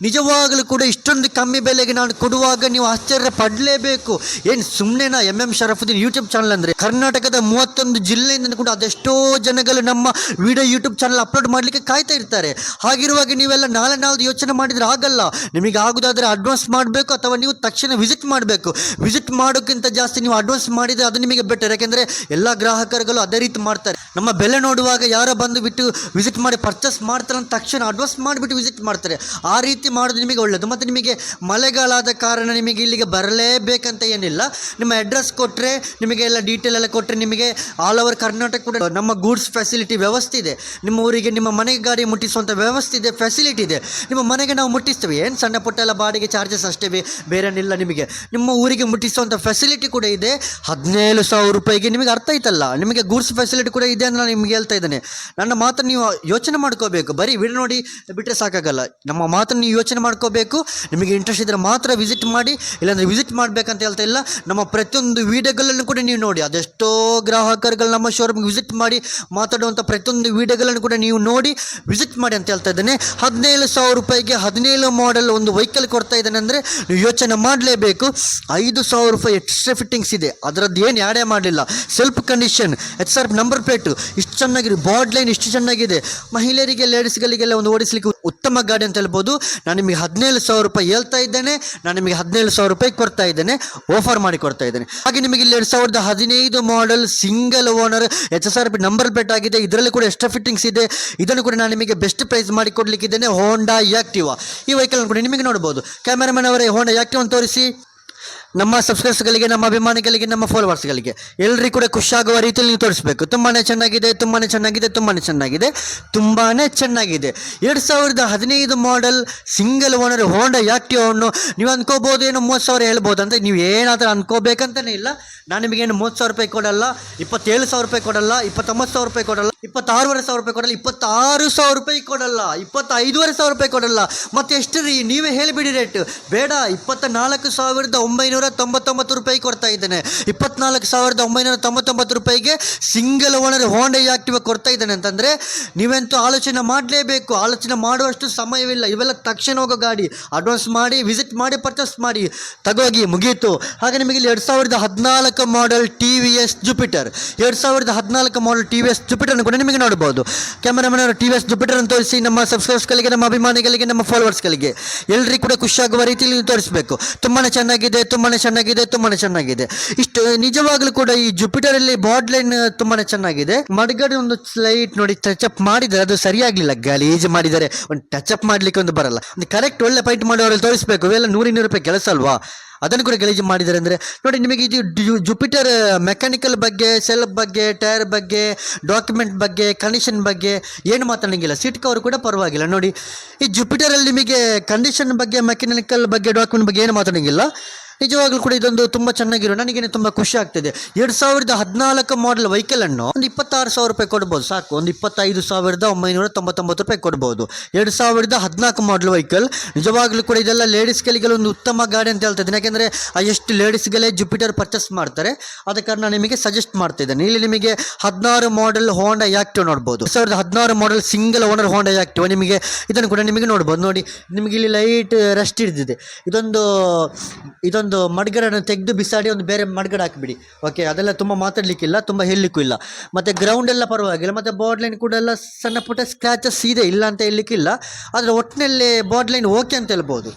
ನಿಜವಾಗಲೂ ಕೂಡ ಇಷ್ಟೊಂದು ಕಮ್ಮಿ ಬೆಲೆಗೆ ನಾನು ಕೊಡುವಾಗ ನೀವು ಆಶ್ಚರ್ಯ ಪಡಲೇಬೇಕು. ಏನು ಸುಮ್ಮನೆನಾ M M Sharafuddin YouTube channel ಅಂದರೆ, ಕರ್ನಾಟಕದ ಮೂವತ್ತೊಂದು ಜಿಲ್ಲೆಯಿಂದ ಕೂಡ ಅದೆಷ್ಟೋ ಜನಗಳು ನಮ್ಮ ವಿಡಿಯೋ ಯೂಟ್ಯೂಬ್ ಚಾನಲ್ ಅಪ್ಲೋಡ್ ಮಾಡಲಿಕ್ಕೆ ಕಾಯ್ತಾ ಇರ್ತಾರೆ. ಹಾಗಿರುವಾಗ ನೀವೆಲ್ಲ ನಾಳೆ ನಾಳೆ ಯೋಚನೆ ಮಾಡಿದರೆ ಆಗಲ್ಲ. ನಿಮಗೆ ಆಗೋದಾದರೆ ಅಡ್ವಾನ್ಸ್ ಮಾಡಬೇಕು ಅಥವಾ ನೀವು ತಕ್ಷಣ ವಿಸಿಟ್ ಮಾಡಬೇಕು. ವಿಸಿಟ್ ಮಾಡೋಕ್ಕಿಂತ ಜಾಸ್ತಿ ನೀವು ಅಡ್ವಾನ್ಸ್ ಮಾಡಿದರೆ ಅದು ನಿಮಗೆ ಬೆಟರ್ ಯಾಕೆಂದರೆ, ಎಲ್ಲ ಗ್ರಾಹಕರುಗಳು ಅದೇ ರೀತಿ ಮಾಡ್ತಾರೆ. ನಮ್ಮ ಬೆಲೆ ನೋಡುವಾಗ ಯಾರೋ ಬಂದು ಬಿಟ್ಟು ವಿಸಿಟ್ ಮಾಡಿ ಪರ್ಚೇಸ್ ಮಾಡ್ತಾರೆ ಅಂತ ತಕ್ಷಣ ಅಡ್ವಾನ್ಸ್ ಮಾಡಿಬಿಟ್ಟು ವಿಸಿಟ್ ಮಾಡ್ತಾರೆ. ಆ ರೀತಿ ಮಾಡೋದು ನಿಮಗೆ ಒಳ್ಳೆಯದು ಮತ್ತು ನಿಮಗೆ ಮಳೆಗಾಲದ ಕಾರಣ ನಿಮಗೆ ಇಲ್ಲಿಗೆ ಬರಲೇಬೇಕಂತ ಏನಿಲ್ಲ. ನಿಮ್ಮ ಅಡ್ರೆಸ್ ಕೊಟ್ಟರೆ ನಿಮಗೆ ಎಲ್ಲ ಡೀಟೇಲ್ ಎಲ್ಲ ಕೊಟ್ಟರೆ ನಿಮಗೆ ಆಲ್ ಓವರ್ ಕರ್ನಾಟಕ ಕೂಡ ನಮ್ಮ ಗೂಡ್ಸ್ ಫೆಸಿಲಿಟಿ ವ್ಯವಸ್ಥೆ ಇದೆ. ನಿಮ್ಮ ಊರಿಗೆ ನಿಮ್ಮ ಮನೆಗೆ ಗಾಡಿ ಮುಟ್ಟಿಸುವಂಥ ವ್ಯವಸ್ಥೆ ಇದೆ ಫೆಸಿಲಿಟಿ ಇದೆ. ನಿಮ್ಮ ಮನೆಗೆ ನಾವು ಮುಟ್ಟಿಸ್ತೇವೆ. ಏನು ಸಣ್ಣ ಪುಟ್ಟ ಎಲ್ಲ ಬಾಡಿಗೆ ಚಾರ್ಜಸ್ ಅಷ್ಟೇ ಬೇರೇನಿಲ್ಲ ನಿಮಗೆ. ನಿಮ್ಮ ಊರಿಗೆ ಮುಟ್ಟಿಸುವಂಥ ಫೆಸಿಲಿಟಿ ಕೂಡ ಇದೆ. ಹದಿನೇಳು ಸಾವಿರ ರೂಪಾಯಿಗೆ ನಿಮಗೆ ಅರ್ಥ ಆಯ್ತಲ್ಲ. ನಿಮಗೆ ಗೂಡ್ಸ್ ಫೆಸಿಲಿಟಿ ಕೂಡ ಇದೆ. ಅಂತ ನಾನು ನಿಮಗೆ ಹೇಳ್ತಾ ಇದ್ದೇನೆ. ನನ್ನ ಮಾತನ್ನು ನೀವು ಯೋಚನೆ ಮಾಡ್ಕೋಬೇಕು. ಬರೀ ವಿಡಿಯೋ ನೋಡಿ ಬಿಟ್ಟರೆ ಸಾಕಾಗಲ್ಲ. ನಮ್ಮ ಮಾತನ್ನು ನೀವು ಯೋಚನೆ ಮಾಡ್ಕೋಬೇಕು. ನಿಮಗೆ ಇಂಟ್ರೆಸ್ಟ್ ಇದ್ದರೆ ಮಾತ್ರ ವಿಸಿಟ್ ಮಾಡಿ, ಇಲ್ಲಾಂದರೆ ವಿಸಿಟ್ ಮಾಡಬೇಕಂತ ಹೇಳ್ತಾ ಇಲ್ಲ. ನಮ್ಮ ಪ್ರತಿಯೊಂದು ವಿಡಿಯೋಗಳನ್ನು ಕೂಡ ನೀವು ನೋಡಿ, ಅದೆಷ್ಟೋ ಗ್ರಾಹಕರುಗಳು ನಮ್ಮ ಶೋರೂಮ್ಗೆ ವಿಸಿಟ್ ಮಾಡಿ ಮಾತಾಡುವಂಥ ಪ್ರತಿಯೊಂದು ವಿಡಿಯೋಗಳನ್ನು ಕೂಡ ನೀವು ನೋಡಿ ವಿಸಿಟ್ ಮಾಡಿ ಅಂತ ಹೇಳ್ತಾ ಇದ್ದೇನೆ. ಹದಿನೇಳು ಸಾವಿರ ರೂಪಾಯಿಗೆ ಹದಿನೇಳು ಮಾಡೆಲ್ ಒಂದು ವೆಹಿಕಲ್ ಕೊಡ್ತಾ ಇದ್ದಾನೆ ಅಂದರೆ ನೀವು ಯೋಚನೆ ಮಾಡಲೇಬೇಕು. ಐದು ಸಾವಿರ ರೂಪಾಯಿ ಎಕ್ಸ್ಟ್ರಾ ಫಿಟ್ಟಿಂಗ್ಸ್ ಇದೆ. ಅದರದ್ದು ಏನು ಯಾಡೇ ಮಾಡಲಿಲ್ಲ. Self condition H R number plate ಇಷ್ಟು ಚೆನ್ನಾಗಿದೆ ಬಾರ್ಡ್ ಲೈನ್ ಇಷ್ಟು ಚೆನ್ನಾಗಿದೆ. ಮಹಿಳೆಯರಿಗೆ ಲೇಡೀಸ್ಗಳಿಗೆಲ್ಲ ಒಂದು ಓಡಿಸಲಿಕ್ಕೆ ಉತ್ತಮ ಗಾಡಿ ಅಂತ ಹೇಳ್ಬೋದು. ನಾನು ನಿಮಗೆ ಹದಿನೇಳು ಸಾವಿರ ರೂಪಾಯಿ ಹೇಳ್ತಾ ಇದ್ದೇನೆ. ನಾನು ನಿಮಗೆ ಹದಿನೇಳು ಸಾವಿರ ರೂಪಾಯಿ ಕೊಡ್ತಾ ಇದ್ದೇನೆ. ಆಫರ್ ಮಾಡಿ ಕೊಡ್ತಾ ಇದ್ದೇನೆ. ಹಾಗೆ ನಿಮಗೆ ಇಲ್ಲಿ ಎರಡು ಸಾವಿರದ ಹದಿನೈದು model single owner H S R P number plate ಆಗಿದೆ. ಇದರಲ್ಲಿ ಕೂಡ ಎಕ್ಸ್ಟ್ರಾ ಫಿಟ್ಟಿಂಗ್ಸ್ ಇದೆ. ಇದನ್ನು ಕೂಡ ನಾನು ನಿಮಗೆ ಬೆಸ್ಟ್ ಪ್ರೈಸ್ ಮಾಡಿ ಕೊಡಲಿಕ್ಕಿದ್ದೇನೆ ಹೋಂಡಾ ಆಕ್ಟಿವಾ ಈ ವೆಹಿಕಲ್ ಕೂಡ ನಿಮಗೆ ನೋಡ್ಬೋದು. ಕ್ಯಾಮರಾಮನ್ ಅವರೇ ಹೋಂಡಾ ಆಕ್ಟಿವ್ ತೋರಿಸಿ. ನಮ್ಮ ಸಬ್ಸ್ಕ್ರೈಬರ್ಸ್ಗಳಿಗೆ ನಮ್ಮ ಅಭಿಮಾನಿಗಳಿಗೆ, ನಮ್ಮ ಫಾಲೋವರ್ಸ್ಗಳಿಗೆ ಎಲ್ಲರಿಗೂ ಕೂಡ ಖುಷಿಯಾಗುವ ರೀತಿಯಲ್ಲಿ ನೀವು ತೋರಿಸಬೇಕು. ತುಂಬಾ ಚೆನ್ನಾಗಿದೆ ತುಂಬಾ ಚೆನ್ನಾಗಿದೆ ತುಂಬಾ ಚೆನ್ನಾಗಿದೆ ತುಂಬಾ ಚೆನ್ನಾಗಿದೆ. ಎರಡು ಸಾವಿರದ ಹದಿನೈದು ಮಾಡೆಲ್ ಸಿಂಗಲ್ ಓನರ್ ಹೋಂಡಾ ಯಾಕ್ಟಿವನ್ನು ನೀವು ಅನ್ಕೋಬೋದು, ಏನು ಮೂವತ್ತು ಸಾವಿರ ಹೇಳ್ಬೋದು ಅಂತ ನೀವು ಏನಾದರೂ ಅನ್ಕೋಬೇಕಂತಲೇ ಇಲ್ಲ. ನಾನು ನಿಮಗೇನು ಮೂವತ್ತು ಸಾವಿರ ರೂಪಾಯಿ ಕೊಡಲ್ಲ, ಇಪ್ಪತ್ತೇಳು ಸಾವಿರ ರೂಪಾಯಿ ಕೊಡಲ್ಲ, ಇಪ್ಪತ್ತೊಂಬತ್ತು ಸಾವಿರ ರೂಪಾಯಿ ಕೊಡಲ್ಲ, ಇಪ್ಪತ್ತಾರೂವರೆ ಸಾವಿರ ರೂಪಾಯಿ ಕೊಡಲ್ಲ, ಇಪ್ಪತ್ತಾರು ಸಾವಿರ ರೂಪಾಯಿ ಕೊಡಲ್ಲ, ಇಪ್ಪತ್ತೈದೂವರೆ ಸಾವಿರ ರೂಪಾಯಿ ಕೊಡಲ್ಲ. ಮತ್ತೆ ಎಷ್ಟು ರೀ ನೀವೇ ಹೇಳಿಬಿಡಿ ರೇಟ್ ಬೇಡ ಇಪ್ಪತ್ತ ನಾಲ್ಕು ಸಾವಿರದ ಒಂಬೈನೂರ ತೊಂಬತ್ತೊಂಬತ್ತು ರೂಪಾಯಿ ಕೊಡ್ತಾ ಇದ್ದೇನೆ. ಇಪ್ಪತ್ನಾಲ್ಕು ಸಾವಿರದ ಒಂಬೈನೂರ ತೊಂಬತ್ತೊಂಬತ್ತು ರೂಪಾಯಿಗೆ ಸಿಂಗಲ್ ಓನರ್ ಹೋಂಡಾ ಆಕ್ಟಿವ ಕೊಡ್ತಾ ಇದ್ದೇನೆ ಅಂತಂದರೆ, ನೀವೆಂತೂ ಆಲೋಚನೆ ಮಾಡಲೇಬೇಕು. ಆಲೋಚನೆ ಮಾಡುವಷ್ಟು ಸಮಯವಿಲ್ಲ. ಇವೆಲ್ಲ ತಕ್ಷಣ ಹೋಗೋ ಗಾಡಿ. ಅಡ್ವಾನ್ಸ್ ಮಾಡಿ ವಿಸಿಟ್ ಮಾಡಿ ಪರ್ಚೇಸ್ ಮಾಡಿ. ತಗೋಗಿ, ಮುಗೀತು. ಹಾಗೆ ನಿಮಗೆ ಇಲ್ಲಿ ಎರಡು ಸಾವಿರದ ಹದಿನಾಲ್ಕು model T V S Jupiter ಎರಡು ಸಾವಿರದ ಹದಿನಾಲ್ಕು model T V S Jupiter ಕೂಡ ನಿಮಗೆ ನೋಡ್ಬೋದು ಕ್ಯಾಮರಾಮನ್ ಅವರು ಟಿ ವಿ ಎಸ್ ಜುಪಿಟರ್ ಅನ್ನು ತೋರಿಸಿ ನಮ್ಮ ಸಬ್ಸ್ಕ್ರೈಬರ್ಸ್ಗಳಿಗೆ ನಮ್ಮ ಅಭಿಮಾನಿಗಳಿಗೆ, ನಮ್ಮ ಫಾಲೋವರ್ಸ್ಗಳಿಗೆ ಎಲ್ಲರಿಗೂ ಕೂಡ ಖುಷಿಯಾಗುವ ರೀತಿಯಲ್ಲಿ ತೋರಿಸಬೇಕು. ತುಂಬಾ ಚೆನ್ನಾಗಿದೆ, ತುಂಬಾ ಚೆನ್ನಾಗಿದೆ ತುಂಬಾ ಚೆನ್ನಾಗಿದೆ. ಇಷ್ಟು ನಿಜವಾಗ್ಲೂ ಕೂಡ ಈ ಜುಪಿಟರ್ ಅಲ್ಲಿ ಬಾಡ್ ಲೈನ್ ತುಂಬಾ ಚೆನ್ನಾಗಿದೆ. ಮಡಗಡೆ ಒಂದು ಸ್ಲೈಟ್ ನೋಡಿ ಟಚ್ ಅಪ್ ಮಾಡಿದರೆ ಅದು ಸರಿಯಾಗ್ಲಿಲ್ಲ. ಗಲೀಜ್ ಮಾಡಿದರೆ ಒಂದು ಟಚ್ ಅಪ್ ಮಾಡ್ಲಿಕ್ಕೆ ಒಂದು ಬರಲ್ಲ. ಒಂದು ಕರೆಕ್ಟ್ ಒಳ್ಳೆ ಪೈಂಟ್ ಮಾಡೋರಲ್ಲಿ ತೋರಿಸಬೇಕು. ಇವೆಲ್ಲ ನೂರಿನೂರು ರೂಪಾಯಿ ಕೆಲಸ ಅಲ್ವಾ? ಅದನ್ನು ಕೂಡ ಗಲೀಜು ಮಾಡಿದ್ದಾರೆ ಅಂದರೆ, ನೋಡಿ ನಿಮಗೆ ಇದು ಜುಪಿಟರ್ ಮೆಕ್ಯಾನಿಕಲ್ ಬಗ್ಗೆ ಸೆಲ್ ಬಗ್ಗೆ ಟೈರ್ ಬಗ್ಗೆ ಡಾಕ್ಯುಮೆಂಟ್ ಬಗ್ಗೆ ಕಂಡೀಷನ್ ಬಗ್ಗೆ ಏನು ಮಾತಾಡಂಗಿಲ್ಲ. ಸೀಟ್ ಕವರ್ ಕೂಡ ಪರವಾಗಿಲ್ಲ. ನೋಡಿ, ಈ ಜುಪಿಟರಲ್ಲಿ ನಿಮಗೆ ಕಂಡೀಷನ್ ಬಗ್ಗೆ ಮೆಕ್ಯಾನಿಕಲ್ ಬಗ್ಗೆ ಡಾಕ್ಯುಮೆಂಟ್ ಬಗ್ಗೆ ಏನು ಮಾತಾಡೋಂಗಿಲ್ಲ. ನಿಜವಾಗ್ಲೂ ಕೂಡ ಇದೊಂದು ತುಂಬ ಚೆನ್ನಾಗಿರೋ, ನನಗೇನೆ ತುಂಬ ಖುಷಿ ಆಗ್ತಿದೆ. ಎರಡು ಸಾವಿರದ ಹದಿನಾಲ್ಕು ಮಾಡೆಲ್ ವೆಹಿಕಲನ್ನು ಒಂದು ಇಪ್ಪತ್ತಾರು ಸಾವಿರ ರೂಪಾಯಿ ಕೊಡ್ಬೋದು, ಸಾಕು. ಒಂದು ಇಪ್ಪತ್ತೈದು ಸಾವಿರದ ಒಂಬೈನೂರ ತೊಂಬತ್ತೊಂಬತ್ತು ರೂಪಾಯಿ ಕೊಡ್ಬೋದು. ಎರಡು ಸಾವಿರದ ಹದಿನಾಲ್ಕು ಮಾಡಲ್ ವೆಹಿಕಲ್ ನಿಜವಾಗ್ಲೂ ಕೂಡ ಇದೆಲ್ಲ ಲೇಡೀಸ್ಗಳಿಗೆ ಒಂದು ಉತ್ತಮ ಗಾಡಿ ಅಂತ ಹೇಳ್ತಾ ಯಾಕೆಂದ್ರೆ ಯಾಕೆಂದರೆ ಎಷ್ಟು ಲೇಡೀಸ್ಗಳೇ ಜುಪಿಟರ್ ಪರ್ಚೇಸ್ ಮಾಡ್ತಾರೆ ಅದ ಕಾರಣ ನಿಮಗೆ ಸಜೆಸ್ಟ್ ಮಾಡ್ತಾ ಇದ್ದೇನೆ ಇಲ್ಲಿ ನಿಮಗೆ ಹದಿನಾರು ಮಾಡೆಲ್ ಹೋಂಡಾ ಆಕ್ಟಿವ್ ನೋಡ್ಬೋದು. ಸಾವಿರದ ಹದಿನಾರು model single owner Honda active ನಿಮಗೆ ಇದನ್ನು ಕೂಡ ನಿಮಗೆ ನೋಡ್ಬೋದು. ನೋಡಿ, ನಿಮಗೆ ಇಲ್ಲಿ ಲೈಟ್ ರೆಸ್ಟ್ ಹಿಡಿದಿದೆ. ಇದೊಂದು ಇದೊಂದು ಮಡ್ಗಡನ್ನು ತೆಗೆದು ಬಿಸಾಡಿ ಒಂದು ಬೇರೆ ಮಡ್ಗಡ ಹಾಕಿಬಿಡಿ. ಓಕೆ ಅದೆಲ್ಲ ತುಂಬ ಮಾತಾಡಲಿಕ್ಕಿಲ್ಲ, ತುಂಬ ಹೇಳಲಿಕ್ಕೂ ಇಲ್ಲ. ಮತ್ತು ಗ್ರೌಂಡ್ ಎಲ್ಲ ಪರವಾಗಿಲ್ಲ, ಮತ್ತು ಬಾರ್ಡ್ ಲೈನ್ ಕೂಡ ಎಲ್ಲ ಸಣ್ಣ ಪುಟ್ಟ ಸ್ಕ್ರ್ಯಾಚಸ್ ಇದೆ, ಇಲ್ಲ ಅಂತ ಹೇಳಲಿಕ್ಕಿಲ್ಲ. ಆದರೆ ಒಟ್ಟಿನಲ್ಲಿ ಬಾರ್ಡ್ ಲೈನ್ ಓಕೆ ಅಂತ ಹೇಳ್ಬೋದು.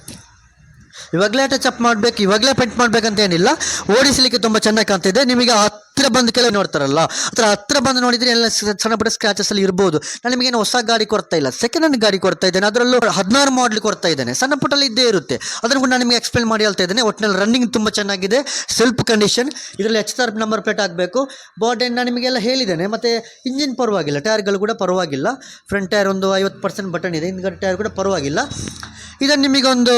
ಇವಾಗಲೇ ಟಚ್ ಅಪ್ ಮಾಡಬೇಕು, ಇವಾಗಲೇ ಪೆಂಟ್ ಮಾಡಬೇಕಂತ ಏನಿಲ್ಲ ಓಡಿಸಲಿಕ್ಕೆ ತುಂಬ ಚೆನ್ನಾಗಿ ಕಾಣ್ತಿದೆ. ನಿಮಗೆ ಹತ್ತಿರ ಬಂದು ಕೆಳಗೆ ನೋಡ್ತಾರಲ್ಲ ಅಥವಾ ಹತ್ತಿರ ಬಂದು ನೋಡಿದ್ರೆ ಎಲ್ಲ ಸಣ್ಣ ಪುಟ್ಟ ಸ್ಕ್ರಾಚಸ್ ಅಲ್ಲಿ ಇರ್ಬೋದು. ನಾನು ನಿಮಗೆ ಹೊಸ ಗಾಡಿ ಕೊಡ್ತಾ ಇಲ್ಲ. ಸೆಕೆಂಡ್ ಹ್ಯಾಂಡ್ ಗಾಡಿ ಕೊಡ್ತಾ ಇದ್ದೇನೆ. ಅದರಲ್ಲೂ ಹದಿನಾರು ಮಾಡಲ್ ಕೊಡ್ತಾ ಇದ್ದೇನೆ. ಸಣ್ಣ ಪುಟ್ಟಲ್ಲಿ ಇದ್ದೇ ಇರುತ್ತೆ. ಅದನ್ನು ಕೂಡ ನಾನು ನಿಮಗೆ ಎಕ್ಸ್ಪ್ಲೇನ್ ಮಾಡಿ ಹೇಳ್ತಾ ಇದ್ದೇನೆ. ಒಟ್ಟಿನಲ್ಲಿ ರನ್ನಿಂಗ್ ತುಂಬ ಚೆನ್ನಾಗಿದೆ. ಸೆಲ್ಫ್ ಕಂಡೀಷನ್ ಇದರಲ್ಲಿ ಎಚ್ ಆರ್ ನಂಬರ್ ಪ್ಲೇಟ್ ಆಗಬೇಕು ಬಾಡಿ ನಾನು ನಿಮಗೆಲ್ಲ ಹೇಳಿದ್ದೇನೆ. ಮತ್ತು ಇಂಜಿನ್ ಪರವಾಗಿಲ್ಲ. ಟೈರ್ಗಳು ಕೂಡ ಪರವಾಗಿಲ್ಲ. ಫ್ರಂಟ್ ಟೈರ್ ಒಂದು ಐವತ್ತು ಪರ್ಸೆಂಟ್ ಬಟನ್ ಇದೆ. ಹಿಂದ್ಗಡೆ ಟೈರ್ ಕೂಡ ಪರವಾಗಿಲ್ಲ. ಇದನ್ನು ನಿಮಗೊಂದು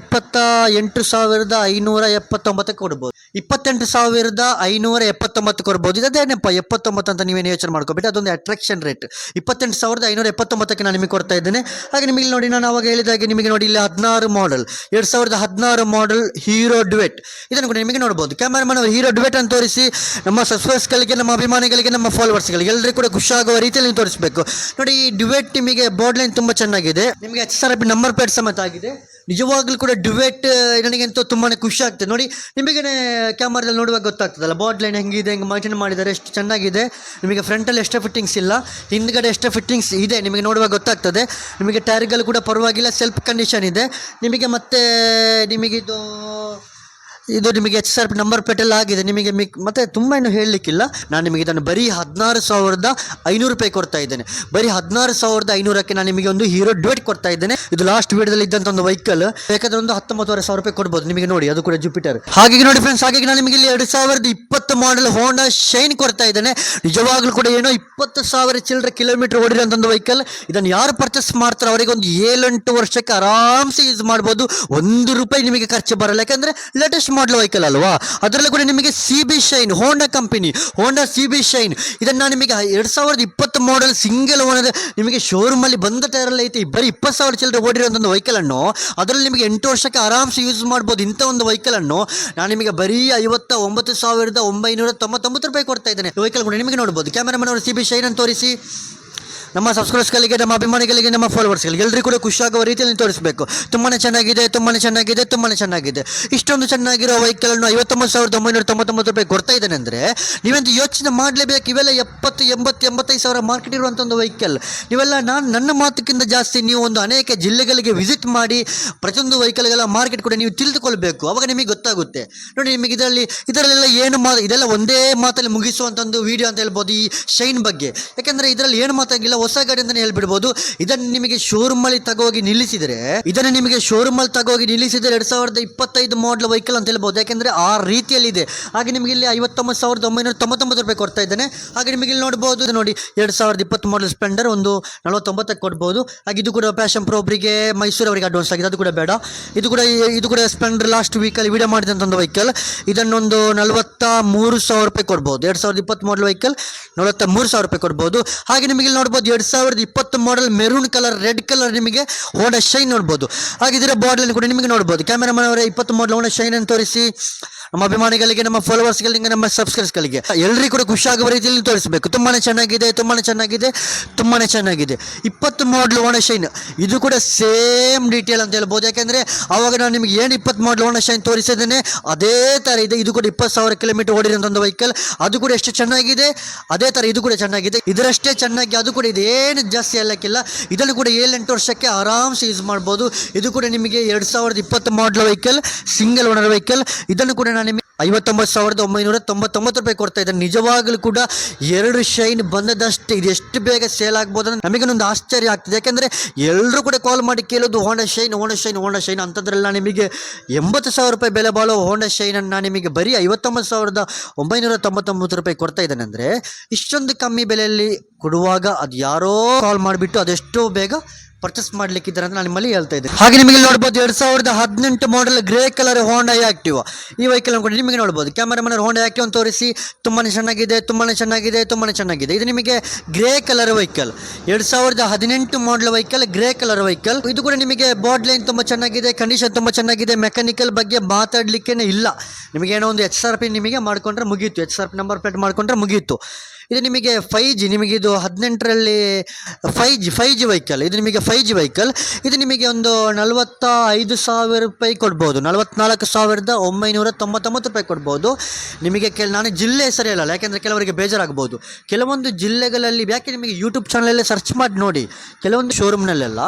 ಇಪ್ಪತ್ತ ಎಂಟು ಸಾವಿರದ ಐನೂರ ಎಪ್ಪತ್ತೊಂಬತ್ತಕ್ಕೆ ಕೊಡ್ಬೋದು. ಇಪ್ಪತ್ತೆಂಟು ಸಾವಿರದ ಐನೂರ ಎಪ್ಪತ್ತೊಂಬತ್ತು ಕೊಡ್ಬೋದು ಇದೇನಪ್ಪ ಎಪ್ಪತ್ತೊಂಬತ್ತು ಅಂತ ನೀವೇನು ಯೋಚನೆ ಮಾಡ್ಕೋಬಿಟ್ಟು ಅದೊಂದು ಅಟ್ರಾಕ್ಷನ್ ರೇಟ್ ಇಪ್ಪತ್ತೆಂಟು ಸಾವಿರದ ಐನೂರ ಎಪ್ಪತ್ತೊಂಬತ್ತಕ್ಕೆ ನಾನು ನಿಮಗೆ ಕೊಡ್ತಾ ಇದ್ದೇನೆ. ಹಾಗೆ ನಿಮಗೆ ನೋಡಿ, ನಾನು ಅವಾಗ ಹೇಳಿದಾಗೆ ನಿಮಗೆ ನೋಡಿ ಇಲ್ಲಿ ಹದಿನಾರು ಮಾಡೆಲ್ ಎರಡು ಸಾವಿರದ ಹದಿನಾರು ಮಾಡೆಲ್ ಹೀರೋ ಡ್ವೆಟ್ ಇದನ್ನು ಕೂಡ ನಿಮಗೆ ನೋಡ್ಬೋದು. ಕ್ಯಾಮರಾಮನ್ ಅವರು ಹೀರೋ ಡ್ವೆಟ್ ಅಂತ ತೋರಿಸಿ, ನಮ್ಮ ಸಬ್ಸ್ಕ್ರೈಬರ್ಸ್ಗಳಿಗೆ ನಮ್ಮ ಅಭಿಮಾನಿಗಳಿಗೆ, ನಮ್ಮ ಫಾಲೋವರ್ಸ್ಗಳಿಗೆ ಎಲ್ಲರಿಗೂ ಕೂಡ ಖುಷಿಯಾಗುವ ರೀತಿಯಲ್ಲಿ ತೋರಿಸಬೇಕು. ನೋಡಿ, ಈ ಡ್ವೆಟ್ ನಿಮಗೆ ಬೋರ್ಡ್ ಲೈನ್ ತುಂಬ ಚೆನ್ನಾಗಿದೆ. ನಿಮಗೆ H R P number plate ಸಮೇತ ಆಗಿದೆ. ನಿಜವಾಗ್ಲೂ ಕೂಡ ಡಿಬೇಟ್ ನನಗೆಂತೂ ತುಂಬಾ ಖುಷಿ ಆಗ್ತದೆ. ನೋಡಿ ನಿಮಗೆ ಕ್ಯಾಮರಾದಲ್ಲಿ ನೋಡುವಾಗ ಗೊತ್ತಾಗ್ತದಲ್ಲ, ಬಾಡ್ ಲೈನ್ ಹೆಂಗಿದೆ, ಹೆಂಗೆ ಮೈಂಟೈನ್ ಮಾಡಿದ್ದಾರೆ, ಎಷ್ಟು ಚೆನ್ನಾಗಿದೆ. ನಿಮಗೆ ಫ್ರಂಟಲ್ಲಿ ಎಷ್ಟೇ ಫಿಟ್ಟಿಂಗ್ಸ್ ಇಲ್ಲ, ಹಿಂದ್ಗಡೆ ಎಷ್ಟೇ ಫಿಟ್ಟಿಂಗ್ಸ್ ಇದೆ, ನಿಮಗೆ ನೋಡುವಾಗ ಗೊತ್ತಾಗ್ತದೆ. ನಿಮಗೆ ಟೈರ್ಗಳು ಕೂಡ ಪರವಾಗಿಲ್ಲ ಸೆಲ್ಫ್ ಕಂಡೀಷನ್ ಇದೆ. ನಿಮಗೆ ಮತ್ತೆ, ನಿಮಗಿದು ಇದು ನಿಮಗೆ H R P number plate ಎಲ್ಲ ಆಗಿದೆ. ನಿಮಗೆ ಮಿಕ್ ಮತ್ತೆ ತುಂಬ ಏನು ಹೇಳಲಿಕ್ಕಿಲ್ಲ. ನಾನು ನಿಮಗೆ ಇದನ್ನು ಬರೀ ಹದಿನಾರು ಸಾವಿರದ ಐನೂರು ರೂಪಾಯಿ ಕೊಡ್ತಾ ಇದ್ದೇನೆ. ಬರೀ ಹದಿನಾರು ಸಾವಿರದ ಐನೂರಕ್ಕೆ ನಾನು ನಿಮಗೆ ಒಂದು ಹೀರೋ ಡ್ವೇಟ್ ಕೊಡ್ತಾ ಇದ್ದೇನೆ. ಇದು ಲಾಸ್ಟ್ ವೀಡಿಯೋದಲ್ಲಿ ಇದ್ದಂಥ ಒಂದು ವೆಹಿಕಲ್ ಬೇಕಾದ್ರೆ ಒಂದು ಹತ್ತೊಂಬತ್ತುವರೆ ಸಾವಿರ ರೂಪಾಯಿ ಕೊಡ್ಬೋದು. ನಿಮಗೆ ನೋಡಿ, ಅದು ಕೂಡ ಜುಪಿಟರ್ ಹಾಗಾಗಿ ನೋಡಿ ಫ್ರೆಂಡ್ಸ್ ಹಾಗಾಗಿ ನಾನು ನಿಮಗೆ ಇಲ್ಲಿ ಎರಡು ಸಾವಿರದ ಇಪ್ಪತ್ತು ಮಾಡಲ್ ಹೋಂಡಾ ಶೈನ್ ಕೊಡ್ತಾ ಇದ್ದೇನೆ. ನಿಜವಾಗ್ಲೂ ಕೂಡ ಏನೋ ಇಪ್ಪತ್ತು ಸಾವಿರ ಚಿಲ್ಲರೆ ಕಿಲೋಮೀಟರ್ ಓಡಿರೋಂಥ ಒಂದು ವೆಹಿಕಲ್ ಇದನ್ನು ಯಾರು ಪರ್ಚೇಸ್ ಮಾಡ್ತಾರೆ ಅವರಿಗೆ ಒಂದು ಏಳೆಂಟು ವರ್ಷಕ್ಕೆ ಆರಾಮ್ಸೆ ಯೂಸ್ ಮಾಡ್ಬೋದು. ಒಂದು ರೂಪಾಯಿ ನಿಮಗೆ ಖರ್ಚು ಬರಲ್ಲ. ಯಾಕಂದ್ರೆ ಲೇಟೆಸ್ಟ್ ಮಾಡಲ್ ವೆಹಿಕಲ್ ಅಲ್ವಾ? ಅದರಲ್ಲೂ ಕೂಡ ನಿಮಗೆ C B Shine Honda company Honda C B Shine ಇದನ್ನು ನಾನು ನಿಮಗೆ ಎರಡು ಸಾವಿರದ ಇಪ್ಪತ್ತು ಮಾಡೆಲ್ ಸಿಂಗಲ್ ಓನರ್ ನಿಮಗೆ ಶೋರೂಮಲ್ಲಿ ಬಂದ ಟೈರಲ್ಲಿ ಐತಿ. ಬರೀ ಇಪ್ಪತ್ತು ಸಾವಿರ ಚಿಲ್ಲರೆ ಓಡಿರೋಂಥ ಒಂದು ವೆಹಿಕಲ್ ಅನ್ನು ಅದರಲ್ಲಿ ನಿಮಗೆ ಎಂಟು ವರ್ಷಕ್ಕೆ ಆರಾಮ್ಸೆ ಯೂಸ್ ಮಾಡ್ಬೋದು ಇಂಥ ಒಂದು ವೆಹಿಕಲನ್ನು ನಾನು ನಿಮಗೆ ಬರೀ ಐವತ್ತ ಒಂಬತ್ತು ಸಾವಿರದ ಒಂಬೈನೂರ ತೊಂಬತ್ತೊಂಬತ್ತು ರೂಪಾಯಿ ಕೊಡ್ತಾ ಇದ್ದೇನೆ. ವೆಹಿಕಲ್ ಕೂಡ ನಿಮಗೆ ನೋಡ್ಬೋದು. ಕ್ಯಾಮರಾಮನ್ ಅವರು ಸಿ ಬಿ ಶೈನ್ ಅಂತ ತೋರಿಸಿ. ನಮ್ಮ ಸಬ್ಸ್ಕ್ರೈಬರ್ಸ್ಗಳಿಗೆ ನಮ್ಮ ಅಭಿಮಾನಿಗಳಿಗೆ, ನಮ್ಮ ಫಾಲೋವರ್ಸ್ಗಳಿಗೆ ಎಲ್ಲರಿಗೂ ಕೂಡ ಖುಷಿಯಾಗುವ ರೀತಿಯಲ್ಲಿ ತೋರಿಸಬೇಕು. ತುಂಬಾ ಚೆನ್ನಾಗಿದೆ ತುಂಬಾ ಚೆನ್ನಾಗಿದೆ ತುಂಬಾ ಚೆನ್ನಾಗಿದೆ. ಇಷ್ಟೊಂದು ಚೆನ್ನಾಗಿರೋ ವೆಹಿಕಲನ್ನು ಐವತ್ತೊಂಬತ್ತು ಸಾವಿರದ ಒಂಬೈನೂರ ತೊಂಬತ್ತೊಂಬತ್ತು ರೂಪಾಯಿ ಕೊಡ್ತಾ ಇದ್ದೇನೆ ಅಂದರೆ ನೀವೆಂದು ಯೋಚನೆ ಮಾಡಲೇಬೇಕು? ಇವೆಲ್ಲ ಎಪ್ಪತ್ತು, ಎಂಬತ್ತು, ಎಂಬತ್ತೈದು ಸಾವಿರ ಮಾರ್ಕೆಟ್ ಇರುವಂಥ ಒಂದು ವೆಹಿಕಲ್. ನೀವೆಲ್ಲ ನಾನು, ನನ್ನ ಮಾತಕ್ಕಿಂತ ಜಾಸ್ತಿ ನೀವು ಒಂದು ಅನೇಕ ಜಿಲ್ಲೆಗಳಿಗೆ ವಿಸಿಟ್ ಮಾಡಿ ಪ್ರತಿಯೊಂದು ವೆಹಿಕಲ್ಗಳ ಮಾರ್ಕೆಟ್ ಕೂಡ ನೀವು ತಿಳಿದುಕೊಳ್ಬೇಕು. ಅವಾಗ ನಿಮಗೆ ಗೊತ್ತಾಗುತ್ತೆ. ನೋಡಿ ನಿಮಗೆ ಇದರಲ್ಲಿ, ಇದರಲ್ಲೆಲ್ಲ ಏನು ಮಾ ಇದೆಲ್ಲ ಒಂದೇ ಮಾತಲ್ಲಿ ಮುಗಿಸುವಂಥ ಒಂದು ವಿಡಿಯೋ ಅಂತ ಹೇಳ್ಬೋದು ಈ ಶೈನ್ ಬಗ್ಗೆ. ಯಾಕಂದರೆ ಇದರಲ್ಲಿ ಏನು ಮಾತಾಗಿಲ್ಲ ಹೊಸ ಗಾಡಿ ಅಂತಲೇ ಹೇಳ್ಬಿಡ್ಬೋದು. ಇದನ್ನು ನಿಮಗೆ ಶೋರೂಮಲ್ಲಿ ತಗೋಗಿ ನಿಲ್ಲಿಸಿದರೆ, ಇದನ್ನು ನಿಮಗೆ ಶೋರೂಮ್ ಅಲ್ಲಿ ತಗೋಗಿ ನಿಲ್ಲಿಸಿದರೆ ಎರಡ್ ಸಾವಿರದ ಇಪ್ಪತ್ತೈದು ಮಾಡಲ್ ವೆಹಿಕಲ್ ಅಂತ ಹೇಳ್ಬೋದು. ಯಾಕಂದರೆ ಆ ರೀತಿಯಲ್ಲಿ ಇದೆ ಹಾಗೆ ನಿಮಗೆ ಇಲ್ಲಿ ಐವತ್ತೊಂಬತ್ತು ಸಾವಿರದ ಒಂಬೈನೂರ ತೊಂಬತ್ತೊಂಬತ್ತು ರೂಪಾಯಿ ಕೊಡ್ತಾ ಇದ್ದಾನೆ. ಹಾಗೆ ನಿಮಗೆ ಇಲ್ಲಿ ನೋಡಬಹುದು ನೋಡಿ, ಎರಡ್ ಸಾವಿರದ ಇಪ್ಪತ್ತು ಮಾಡಲ್ ಸ್ಪೆಂಡರ್ ಒಂದು ನಲವತ್ತೊಂಬತ್ತಕ್ಕೆ ಕೊಡ್ಬೋದು. ಹಾಗೆ ಇದು ಕೂಡ ಪ್ಯಾಶನ್ ಪ್ರೊಬ್ರಿಗೆ ಮೈಸೂರು ಅವರಿಗೆ ಅಡ್ವಾನ್ಸ್ ಆಗಿದೆ. ಅದು ಕೂಡ ಬೇಡ. ಇದು ಕೂಡ ಇದು ಕೂಡ ಸ್ಪೆಂಡರ್ ಲಾಸ್ಟ್ ವೀಕಲ್ಲಿ ವಿಡಿಯೋ ಮಾಡಿದಂಥ ಒಂದು ವೆಹಿಕಲ್ ಇದನ್ನೊಂದು ನಲವತ್ತ ಮೂರು ಸಾವಿರ ರೂಪಾಯಿ ಕೊಡ್ಬೋದು. ಎರಡು ಸಾವಿರದ ಇಪ್ಪತ್ತು ಮಾಡಲ್ ವೆಹಿಕಲ್ ನಲವತ್ತ ಮೂರು ಸಾವಿರ ರೂಪಾಯಿ ಕೊಡ್ಬೋದು. ಹಾಗೆ ನಿಮಗೆ ಇಲ್ಲಿ ನೋಡ್ಬೋದು ಎರಡು ಸಾವಿರದ ಇಪ್ಪತ್ತು model maroon colour red colour ನಿಮಗೆ ಹೋಂಡಾ ಶೈನ್ ನೋಡ್ಬೋದು. ಹಾಗಿದ್ರೆ ಇದರ ಬಾಡಲ್ ಕೂಡ ನಿಮಗೆ ನೋಡ್ಬೋದು. ಕ್ಯಾಮರಾಮನ್ ಅವರ ಇಪ್ಪತ್ತು ಮಾಡಲ್ ಹೋಂಡಾ ಶೈನ್ ಅನ್ನು ತೋರಿಸಿ. ನಮ್ಮ ಅಭಿಮಾನಿಗಳಿಗೆ, ನಮ್ಮ ಫಾಲೋವರ್ಸ್ಗಳಿಗೆ ನಮ್ಮ ಸಬ್ಸ್ಕ್ರೈಬರ್ಸ್ಗಳಿಗೆ ಎಲ್ಲರಿಗೂ ಕೂಡ ಖುಷಿಯಾಗುವ ರೀತಿಯಲ್ಲಿ ತೋರಿಸಬೇಕು. ತುಂಬಾ ಚೆನ್ನಾಗಿದೆ ತುಂಬಾ ಚೆನ್ನಾಗಿದೆ ತುಂಬಾ ಚೆನ್ನಾಗಿದೆ. ಇಪ್ಪತ್ತು ಮಾಡಲ್ ಒಣ ಶೈನ್ ಇದು ಕೂಡ ಸೇಮ್ ಡೀಟೇಲ್ ಅಂತ ಹೇಳ್ಬೋದು. ಯಾಕೆಂದರೆ ಆವಾಗ ನಾನು ನಿಮಗೆ ಏನು ಇಪ್ಪತ್ತು ಮಾಡಲ್ ಒಣ ಶೈನ್ ತೋರಿಸಿದ್ದೇನೆ, ಅದೇ ಥರ ಇದೆ. ಇದು ಕೂಡ ಇಪ್ಪತ್ತು ಸಾವಿರ ಕಿಲೋಮೀಟರ್ ಓಡಿರೋಂಥ ಒಂದು ವೆಹಿಕಲ್ ಅದು ಕೂಡ ಎಷ್ಟು ಚೆನ್ನಾಗಿದೆ, ಅದೇ ಥರ ಇದು ಕೂಡ ಚೆನ್ನಾಗಿದೆ. ಇದರಷ್ಟೇ ಚೆನ್ನಾಗಿ ಅದು ಕೂಡ ಇದೇನು ಜಾಸ್ತಿ ಹೇಳಕ್ಕಿಲ್ಲ ಇದನ್ನು ಕೂಡ ಏಳೆಂಟು ವರ್ಷಕ್ಕೆ ಆರಾಮ್ಸೆ ಯೂಸ್ ಮಾಡ್ಬೋದು. ಇದು ಕೂಡ ನಿಮಗೆ ಎರಡು ಸಾವಿರದ ಇಪ್ಪತ್ತು model vehicle single owner vehicle ಇದನ್ನು ಕೂಡ ನಾನು ಐವತ್ತೊಂಬತ್ತು ಸಾವಿರದ ಒಂಬೈನೂರ ತೊಂಬತ್ತೊಂಬತ್ತು ರೂಪಾಯಿ ಕೊಡ್ತಾ ಇದ್ದಾರೆ. ನಿಜವಾಗಲೂ ಕೂಡ ಎರಡು ಶೈನ್ ಬಂದದಷ್ಟು. ಇದು ಎಷ್ಟು ಬೇಗ ಸೇಲ್ ಆಗ್ಬೋದು ಅಂತ ನಮಗೊಂದು ಆಶ್ಚರ್ಯ ಆಗ್ತದೆ. ಯಾಕೆಂದರೆ ಎಲ್ಲರೂ ಕೂಡ ಕಾಲ್ ಮಾಡಿ ಕೇಳೋದು Honda Shine Honda Shine Honda Shine ಅಂಥದ್ರಲ್ಲಿ ನಾನು ನಿಮಗೆ ಎಂಬತ್ತು ಸಾವಿರ ರೂಪಾಯಿ ಬೆಲೆ ಬಾಳೋ ಹೋಂಡಾ ಶೈನನ್ನು ನಾನು ನಿಮಗೆ ಬರೀ ಐವತ್ತೊಂಬತ್ತು ಸಾವಿರದ ಒಂಬೈನೂರ ತೊಂಬತ್ತೊಂಬತ್ತು ರೂಪಾಯಿ ಕೊಡ್ತಾ ಇದ್ದಾನೆ ಅಂದರೆ ಇಷ್ಟೊಂದು ಕಮ್ಮಿ ಬೆಲೆಯಲ್ಲಿ ಕೊಡುವಾಗ ಅದು ಯಾರೋ ಕಾಲ್ ಮಾಡಿಬಿಟ್ಟು ಅದೆಷ್ಟೋ ಬೇಗ ಪರ್ಚೇಸ್ ಮಾಡ್ಲಿಕ್ಕಿದ್ದಾರೆ ಅಂತ ನಾನು ನಿಮ್ಮಲ್ಲಿ ಹೇಳ್ತಾ ಇದ್ದೀನಿ. ಹಾಗೆ ನಿಮಗೆ ನೋಡ್ಬೋದು ಎರಡು ಸಾವಿರದ ಹದಿನೆಂಟು model grey colour Honda active ಈ ವೆಹಿಕಲ್ ಅನ್ಕೊಂಡು ನಿಮಗೆ ನೋಡ್ಬೋದು ಕ್ಯಾಮರಾಮನ್ ಹೋಂಡಾ ಆಕ್ಟಿವ್ ಅಂತ ತೋರಿಸಿ ತುಂಬಾ ಚೆನ್ನಾಗಿದೆ ತುಂಬಾ ಚೆನ್ನಾಗಿದೆ ತುಂಬಾ ಚೆನ್ನಾಗಿದೆ. ಇದು ನಿಮಗೆ ಗ್ರೇ ಕಲರ್ ವೆಹಿಕಲ್ ಎರಡು ಸಾವಿರದ ಹದಿನೆಂಟು model vehicle grey colour vehicle ಇದು ಕೂಡ ನಿಮಗೆ ಬಾಡ್ ಲೈನ್ ತುಂಬ ಚೆನ್ನಾಗಿದೆ ಕಂಡೀಷನ್ ತುಂಬ ಚೆನ್ನಾಗಿದೆ ಮೆಕ್ಯಾನಿಕಲ್ ಬಗ್ಗೆ ಮಾತಾಡ್ಲಿಕ್ಕೆ ಇಲ್ಲ. ನಿಮಗೆ ಏನೋ ಒಂದು ಎಚ್ ಆರ್ ಪಿ ನಿಮಗೆ ಮಾಡ್ಕೊಂಡ್ರೆ ಮುಗೀತು. H R P number plate ಮಾಡ್ಕೊಂಡ್ರೆ ಮುಗೀತು. ಇದು ನಿಮಗೆ ಫೈ ಜಿ ನಿಮಗೆ ಇದು ಹದಿನೆಂಟರಲ್ಲಿ five G five G vehicle ಇದು ನಿಮಗೆ ಫೈ ಜಿ ವೆಹಿಕಲ್ ಇದು ನಿಮಗೆ ಒಂದು ನಲವತ್ತ ಐದು ಸಾವಿರ ರೂಪಾಯಿ ಕೊಡ್ಬೋದು. ನಲವತ್ನಾಲ್ಕು ಸಾವಿರದ ಒಂಬೈನೂರ ತೊಂಬತ್ತೊಂಬತ್ತು ರೂಪಾಯಿ ಕೊಡ್ಬೋದು. ನಿಮಗೆ ಕೆಲ ನಾನು ಜಿಲ್ಲೆ ಹೆಸರು ಹೇಳಲ್ಲ, ಯಾಕೆಂದರೆ ಕೆಲವರಿಗೆ ಬೇಜಾರಾಗ್ಬೋದು. ಕೆಲವೊಂದು ಜಿಲ್ಲೆಗಳಲ್ಲಿ, ಯಾಕೆ ನಿಮಗೆ ಯೂಟ್ಯೂಬ್ ಚಾನಲಲ್ಲೇ ಸರ್ಚ್ ಮಾಡಿ ನೋಡಿ, ಕೆಲವೊಂದು ಶೋರೂಮ್ನಲ್ಲೆಲ್ಲ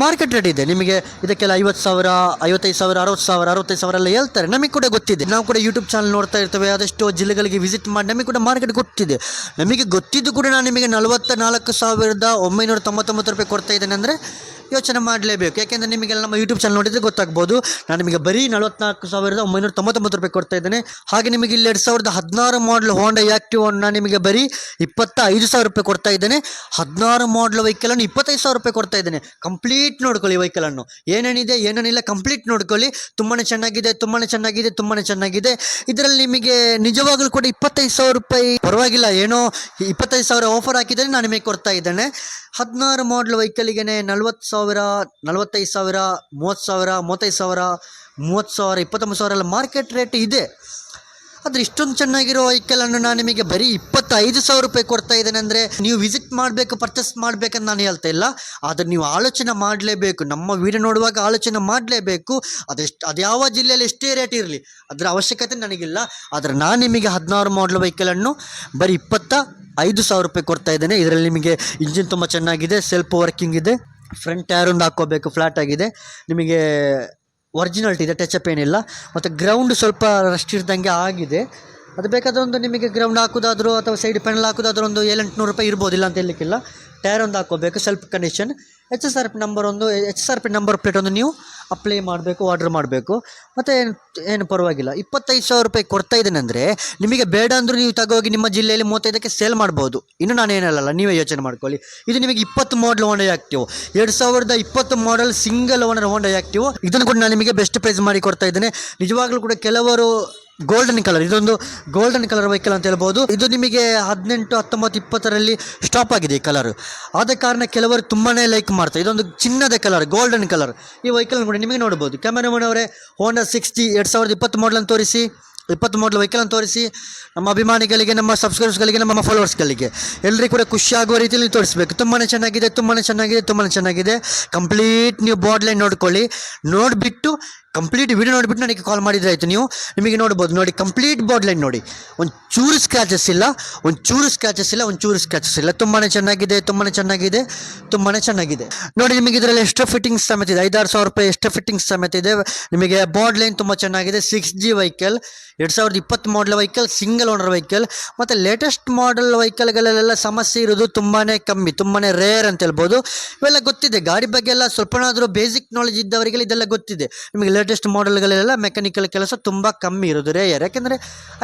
ಮಾರ್ಕೆಟ್ ರೇಟ್ ಇದೆ. ನಿಮಗೆ ಇದಕ್ಕೆಲ್ಲ ಐವತ್ತು ಸಾವಿರ, ಐವತ್ತೈದು ಸಾವಿರ, ಅರವತ್ತು ಸಾವಿರ, ಅರವತ್ತೈದು ಸಾವಿರ ಎಲ್ಲ ಹೇಳ್ತಾರೆ. ನಮಗೆ ಕೂಡ ಗೊತ್ತಿದೆ. ನಾವು ಕೂಡ ಯೂಟ್ಯೂಬ್ ಚಾನಲ್ ನೋಡ್ತಾ ಇರ್ತೇವೆ, ಆದಷ್ಟು ಜಿಲ್ಲೆಗಳಿಗೆ ವಿಸಿಟ್ ಮಾಡಿ, ನಮಗೆ ಕೂಡ ಮಾರ್ಕೆಟ್ ಗೊತ್ತಿದೆ. ನಮಗೆ ಗೊತ್ತಿದ್ದು ಕೂಡ ನಾನು ನಿಮಗೆ ನಲವತ್ತ ನಾಲ್ಕು ಸಾವಿರದ ಒಂಬೈನೂರ ತೊಂಬತ್ತೊಂಬತ್ತು ರೂಪಾಯಿ ಕೊಡ್ತಾ ಇದ್ದೇನೆ ಅಂದರೆ ಯೋಚನೆ ಮಾಡಲೇಬೇಕು. ಯಾಕೆಂದರೆ ನಿಮಗೆಲ್ಲ ನಮ್ಮ ಯೂಟ್ಯೂಬ್ ಚಾನಲ್ ನೋಡಿದರೆ ಗೊತ್ತಾಗ್ಬೋದು. ನಾನು ನಿಮಗೆ ಬರೀ ನಲವತ್ನಾಲ್ಕು ಸಾವಿರದ ಒಂಬೈನೂರ ತೊಂಬತ್ತೊಂಬತ್ತು ರೂಪಾಯಿ ಕೊಡ್ತಾ ಇದ್ದೇನೆ. ಹಾಗೆ ನಿಮಗೆ ಇಲ್ಲಿ ಎರಡು ಸಾವಿರದ ಹದಿನಾರು ಮಾಡಲ್ ಹೋಂಡಾ ಆ್ಯಕ್ಟಿವ್ ನಾನು ನಿಮಗೆ ಬರೀ ಇಪ್ಪತ್ತ ಐದು ಸಾವಿರ ರೂಪಾಯಿ ಕೊಡ್ತಾ ಇದ್ದೇನೆ. ಹದಿನಾರು ಮಾಡಲ್ ವೆಹಿಕಲನ್ನು ಇಪ್ಪತ್ತೈದು ಸಾವಿರ ರೂಪಾಯಿ ಕೊಡ್ತಾ ಇದ್ದೇನೆ. ಕಂಪ್ಲೀಟ್ ನೋಡ್ಕೊಳ್ಳಿ ವೆಹಿಕಲನ್ನು ಏನೇನಿದೆ, ಏನೇನಿಲ್ಲ ಕಂಪ್ಲೀಟ್ ನೋಡ್ಕೊಳ್ಳಿ. ತುಂಬಾ ಚೆನ್ನಾಗಿದೆ ತುಂಬಾ ಚೆನ್ನಾಗಿದೆ ತುಂಬಾ ಚೆನ್ನಾಗಿದೆ. ಇದರಲ್ಲಿ ನಿಮಗೆ ನಿಜವಾಗಲೂ ಕೂಡ ಇಪ್ಪತ್ತೈದು ಸಾವಿರ ರೂಪಾಯಿ ಪರವಾಗಿಲ್ಲ. ಏನೋ ಇಪ್ಪತ್ತೈದು ಸಾವಿರ ಆಫರ್ ಹಾಕಿದರೆ ನಾನು ನಿಮಗೆ ಕೊಡ್ತಾ ಇದ್ದೇನೆ. ಹದಿನಾರು ಮಾಡಲ್ ವೆಹಿಕಲ್ಗೆ ನಲ್ವತ್ತು ಸಾವಿರ, ನಲವತ್ತೈದು ಸಾವಿರ, ಮೂವತ್ತು ಸಾವಿರ, ಮೂವತ್ತೈದು ಸಾವಿರ, ಮೂವತ್ತು ಸಾವಿರ, ಇಪ್ಪತ್ತೊಂಬತ್ತು ಸಾವಿರ ಎಲ್ಲ ಮಾರ್ಕೆಟ್ ರೇಟ್ ಇದೆ. ಆದರೆ ಇಷ್ಟೊಂದು ಚೆನ್ನಾಗಿರೋ ವೆಹಿಕಲನ್ನು ನಾನು ನಿಮಗೆ ಬರೀ ಇಪ್ಪತ್ತೈದು ಸಾವಿರ ರೂಪಾಯಿ ಕೊಡ್ತಾ ಇದ್ದೇನೆ ಅಂದರೆ ನೀವು ವಿಸಿಟ್ ಮಾಡಬೇಕು ಪರ್ಚೇಸ್ ಮಾಡಬೇಕಂತ ನಾನು ಹೇಳ್ತಾ ಇಲ್ಲ. ಆದರೆ ನೀವು ಆಲೋಚನೆ ಮಾಡಲೇಬೇಕು. ನಮ್ಮ ವಿಡಿಯೋ ನೋಡುವಾಗ ಆಲೋಚನೆ ಮಾಡಲೇಬೇಕು. ಅದೆಷ್ಟು, ಅದು ಯಾವ ಜಿಲ್ಲೆಯಲ್ಲಿ ಎಷ್ಟೇ ರೇಟ್ ಇರಲಿ, ಅದರ ಅವಶ್ಯಕತೆ ನನಗಿಲ್ಲ. ಆದರೆ ನಾನು ನಿಮಗೆ ಹದಿನಾರು ಮಾಡಲ್ ವೆಹಿಕಲನ್ನು ಬರೀ ಇಪ್ಪತ್ತ ಐದು ಸಾವಿರ ರೂಪಾಯಿ ಕೊಡ್ತಾ ಇದ್ದೇನೆ. ಇದರಲ್ಲಿ ನಿಮಗೆ ಇಂಜಿನ್ ತುಂಬ ಚೆನ್ನಾಗಿದೆ ಸೆಲ್ಫ್ ವರ್ಕಿಂಗ್ ಇದೆ. ಫ್ರಂಟ್ ಟೈರ್ ಒಂದು ಹಾಕ್ಕೋಬೇಕು ಫ್ಲಾಟ್ ಆಗಿದೆ. ನಿಮಗೆ ಒರಿಜಿನಲ್ಟಿ ಇದೆ ಟಚ್ ಅಪ್ ಏನಿಲ್ಲ. ಮತ್ತು ಗ್ರೌಂಡ್ ಸ್ವಲ್ಪ ರಸ್ಟ್ ಇರ್ದಂಗೆ ಆಗಿದೆ. ಅದು ಬೇಕಾದ್ರೆ ಒಂದು ನಿಮಗೆ ಗ್ರೌಂಡ್ ಹಾಕೋದಾದರೂ ಅಥವಾ ಸೈಡ್ ಪೆನಲ್ ಹಾಕೋದಾದ್ರೂ ಒಂದು ಏಳೆಂಟುನೂರು ರೂಪಾಯಿ ಇರ್ಬೋದಿಲ್ಲ ಅಂತ ಹೇಳಲಿಕ್ಕಿಲ್ಲ. ಟೈರ್ ಒಂದು ಹಾಕ್ಕೋಬೇಕು ಸ್ವಲ್ಪ condition H S R P number ಒಂದು H S R P number plate ಒಂದು ನೀವು ಅಪ್ಲೈ ಮಾಡಬೇಕು ಆರ್ಡ್ರ್ ಮಾಡಬೇಕು. ಮತ್ತು ಏನು ಏನು ಪರವಾಗಿಲ್ಲ. ಇಪ್ಪತ್ತೈದು ಸಾವಿರ ರೂಪಾಯಿ ಕೊಡ್ತಾ ಇದ್ದೇನೆ ಅಂದರೆ ನಿಮಗೆ ಬೇಡ ಅಂದರೂ ನೀವು ತಗೋಗಿ ನಿಮ್ಮ ಜಿಲ್ಲೆಯಲ್ಲಿ ಮೂವತ್ತೈದಕ್ಕೆ ಸೇಲ್ ಮಾಡ್ಬೋದು. ಇನ್ನು ನಾನು ಏನಲ್ಲ ನೀವೇ ಯೋಚನೆ ಮಾಡ್ಕೊಳ್ಳಿ. ಇದು ನಿಮಗೆ ಇಪ್ಪತ್ತು ಮಾಡಲ್ ಓಂಡೈ ಆ್ಯಕ್ಟಿವ್ ಎರಡು ಸಾವಿರದ ಇಪ್ಪತ್ತು model single owner Honda active ಇದನ್ನು ಕೂಡ ನಾನು ನಿಮಗೆ ಬೆಸ್ಟ್ ಪ್ರೈಸ್ ಮಾಡಿ ಕೊಡ್ತಾ ಇದ್ದೇನೆ. ನಿಜವಾಗ್ಲೂ ಕೂಡ ಕೆಲವರು ಗೋಲ್ಡನ್ ಕಲರ್ ಇದೊಂದು ಗೋಲ್ಡನ್ ಕಲರ್ ವೆಹಿಕಲ್ ಅಂತ ಹೇಳ್ಬೋದು. ಇದು ನಿಮಗೆ ಹದಿನೆಂಟು, ಹತ್ತೊಂಬತ್ತು, ಇಪ್ಪತ್ತರಲ್ಲಿ ಸ್ಟಾಪ್ ಆಗಿದೆ ಈ ಕಲರ್ ಆದ ಕಾರಣ ಕೆಲವರು ತುಂಬಾ ಲೈಕ್ ಮಾಡ್ತಾರೆ. ಇದೊಂದು ಚಿನ್ನದ ಕಲರ್ ಗೋಲ್ಡನ್ ಕಲರ್ ಈ ವೆಹಿಕಲ್ ಕೂಡ ನಿಮಗೆ ನೋಡ್ಬೋದು. ಕ್ಯಾಮರಾಮನ್ ಅವರೇ ಹೋಂಡಾ ಸಿಕ್ಸ್ಟಿ ಎರಡು ಸಾವಿರದ ಇಪ್ಪತ್ತು ಮಾಡಲ್ ತೋರಿಸಿ, ಇಪ್ಪತ್ತು ಮಾಡಲ್ ವೆಹಿಕಲ್ ಅಂತ ತೋರಿಸಿ, ನಮ್ಮ ಅಭಿಮಾನಿಗಳಿಗೆ, ನಮ್ಮ ಸಬ್ಸ್ಕ್ರೈಬರ್ಸ್ಗಳಿಗೆ ನಮ್ಮ ಫಾಲೋವರ್ಸ್ಗಳಿಗೆ ಎಲ್ಲರಿಗೂ ಕೂಡ ಖುಷಿಯಾಗುವ ರೀತಿಯಲ್ಲಿ ತೋರಿಸ್ಬೇಕು. ತುಂಬಾ ಚೆನ್ನಾಗಿದೆ ತುಂಬಾ ಚೆನ್ನಾಗಿದೆ ತುಂಬಾ ಚೆನ್ನಾಗಿದೆ. ಕಂಪ್ಲೀಟ್ ನೀವು ಬಾಡ್ಲೈನ್ ನೋಡ್ಕೊಳ್ಳಿ. ನೋಡಿಬಿಟ್ಟು ಕಂಪ್ಲೀಟ್ ವಿಡಿಯೋ ನೋಡಿಬಿಟ್ಟು ನನಗೆ ಕಾಲ್ ಮಾಡಿದ್ರೆ ಆಯಿತು. ನೀವು ನಿಮಗೆ ನೋಡ್ಬೋದು. ನೋಡಿ ಕಂಪ್ಲೀಟ್ ಬಾಡ್ಲೈನ್ ನೋಡಿ. ಒಂದು ಚೂರು ಸ್ಕ್ರಾಚಸ್ ಇಲ್ಲ ಒಂದು ಚೂರು ಸ್ಕ್ಯಾಚಸ್ ಇಲ್ಲ ಒಂದು ಚೂರು ಸ್ಕ್ಯಾಚಸ್ ಇಲ್ಲ. ತುಂಬಾ ಚೆನ್ನಾಗಿದೆ ತುಂಬಾ ಚೆನ್ನಾಗಿದೆ ತುಂಬಾ ಚೆನ್ನಾಗಿದೆ. ನೋಡಿ, ನಿಮಗೆ ಇದರಲ್ಲಿ ಎಷ್ಟೋ ಫಿಟ್ಟಿಂಗ್ಸ್ ಸಮೇತ ಇದೆ. ಐದಾರು ಸಾವಿರ ರೂಪಾಯಿ ಎಷ್ಟೋ ಫಿಟ್ಟಿಂಗ್ಸ್ ಸಮೇತ ಇದೆ. ನಿಮಗೆ ಬಾಡ್ ಲೈನ್ ತುಂಬ ಚೆನ್ನಾಗಿದೆ. ಸಿಕ್ಸ್ ಜಿ ವೆಹಿಕಲ್ ಎರಡು ಸಾವಿರದ ಇಪ್ಪತ್ತು model vehicle single owner vehicle ಮತ್ತು ಲೇಟೆಸ್ಟ್ ಮಾಡಲ್ ವೆಹಿಕಲ್ಗಳಲ್ಲೆಲ್ಲ ಸಮಸ್ಯೆ ಇರೋದು ತುಂಬಾ ಕಮ್ಮಿ ತುಂಬಾ ರೇರ್ ಅಂತ ಹೇಳ್ಬೋದು. ಇವೆಲ್ಲ ಗೊತ್ತಿದೆ. ಗಾಡಿ ಬಗ್ಗೆ ಎಲ್ಲ ಸ್ವಲ್ಪನಾದರೂ ಬೇಸಿಕ್ ನಾಲೆಜ್ ಇದ್ದವರಿಗೆ ಇದೆಲ್ಲ ಗೊತ್ತಿದೆ. ನಿಮಗೆ ಲೇಟೆಸ್ಟ್ ಮಾಡೆಲ್ಗಳಲ್ಲೆಲ್ಲ ಮೆಕ್ಯಾನಿಕಲ್ ಕೆಲಸ ತುಂಬ ಕಮ್ಮಿ ಇರೋದು ರೇಯರ್ ಯಾಕೆಂದರೆ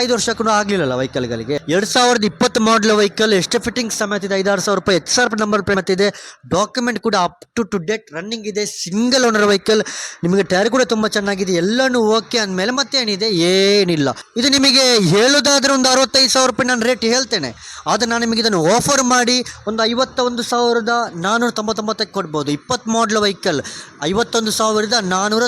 ಐದು ವರ್ಷಕ್ಕೂ ಆಗಲಿಲ್ಲ ವೆಹಿಕಲ್ಗಳಿಗೆ ಎರಡು ಸಾವಿರದ ಇಪ್ಪತ್ತು ಮಾಡಲ್ ವೆಹಿಕಲ್ ಎಷ್ಟು ಫಿಟ್ಟಿಂಗ್ ಸಮೇತ ಇದೆ ಐದಾರು ಸಾವಿರ ರೂಪಾಯಿ ಸಾವಿರ ರೂಪಾಯಿ ನಂಬರ್ ಪ್ಲೇಟ್ ಇದೆ ಡಾಕ್ಯುಮೆಂಟ್ ಕೂಡ up to to date running ಇದೆ. ಸಿಂಗಲ್ ಓನರ್ ವೆಹಿಕಲ್ ನಿಮಗೆ ಟೈರ್ ಕೂಡ ತುಂಬ ಚೆನ್ನಾಗಿದೆ. ಎಲ್ಲನೂ ಓಕೆ ಅಂದಮೇಲೆ ಮತ್ತೇನಿದೆ? ಏನಿಲ್ಲ. ಇದು ನಿಮಗೆ ಹೇಳೋದಾದ್ರೆ ಒಂದು ಅರವತ್ತೈದು ಸಾವಿರ ರೂಪಾಯಿ ನಾನು ರೇಟ್ ಹೇಳ್ತೇನೆ. ಆದರೆ ನಾನು ನಿಮಗೆ ಇದನ್ನು ಆಫರ್ ಮಾಡಿ ಒಂದು ಐವತ್ತ ಒಂದು ಸಾವಿರದ ನಾನ್ನೂರ ತೊಂಬತ್ತೊಂಬತ್ತಕ್ಕೆ ಕೊಡ್ಬೋದು. ಇಪ್ಪತ್ತು ಮಾಡಲ್ ವೆಹಿಕಲ್ ಐವತ್ತೊಂದು ಸಾವಿರದ ನಾನ್ನೂರ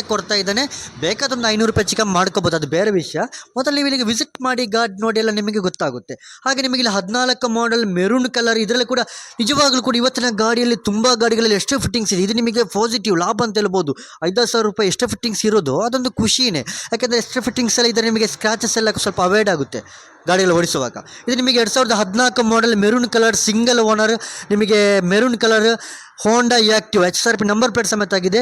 ತೊಂಬತ್ತೊಂಬತ್ತಕ್ಕೆ ಕೊಡ್ತಾ ಇದ್ದಾನೆ. ಬೇಕಾದ್ರೆ ಐನೂರು ರೂಪಾಯಿ ಚಿಕನ್ ಮಾಡ್ಕೋಬೋದು. ಅದು ಬೇರೆ ವಿಷಯ. ಮೊದಲು ನೀವು ಇಲ್ಲಿಗೆ ವಿಸಿಟ್ ಮಾಡಿ ಗಾಡ್ ನೋಡಿ ಎಲ್ಲ ನಿಮಗೆ ಗೊತ್ತಾಗುತ್ತೆ. ಹಾಗೆ ನಿಮಗೆ ಇಲ್ಲಿ ಹದಿನಾಲ್ಕು ಮಾಡಲ್ ಮೆರೂನ್ ಕಲರ್ ಇದರಲ್ಲಿ ಕೂಡ ನಿಜವಾಗ್ಲೂ ಕೂಡ ಇವತ್ತಿನ ಗಾಡಿಯಲ್ಲಿ ತುಂಬ ಗಾಡಿಗಳಲ್ಲಿ ಎಷ್ಟೇ ಫಿಟ್ಟಿಂಗ್ಸ್ ಇದೆ. ಇದು ನಿಮಗೆ ಪಾಸಿಟಿವ್ ಲಾಭ ಅಂತ ಹೇಳ್ಬೋದು. ಐದಾರು ಸಾವಿರ ರೂಪಾಯಿ ಎಷ್ಟೇ ಫಿಟ್ಟಿಂಗ್ಸ್ ಇರೋದು. ಅದೊಂದು ಖುಷಿನೇ. ಯಾಕೆಂದರೆ ಎಷ್ಟೇ ಫಿಟ್ಟಿಂಗ್ಸ್ ಎಲ್ಲ ಇದ್ದರೆ ನಿಮಗೆ ಸ್ಕ್ರಾಚಸ್ ಎಲ್ಲ ಸ್ವಲ್ಪ ಅವಾಯ್ಡ್ ಆಗುತ್ತೆ. ಗಾಡಿಗಳು ಓಡಿಸುವಾಗ. ಇದು ನಿಮಗೆ ಎರಡು ಸಾವಿರದ ಹದಿನಾಲ್ಕು model maroon colour single owner ನಿಮಗೆ maroon colour Honda active H R P number plate ಸಮೇತ ಆಗಿದೆ.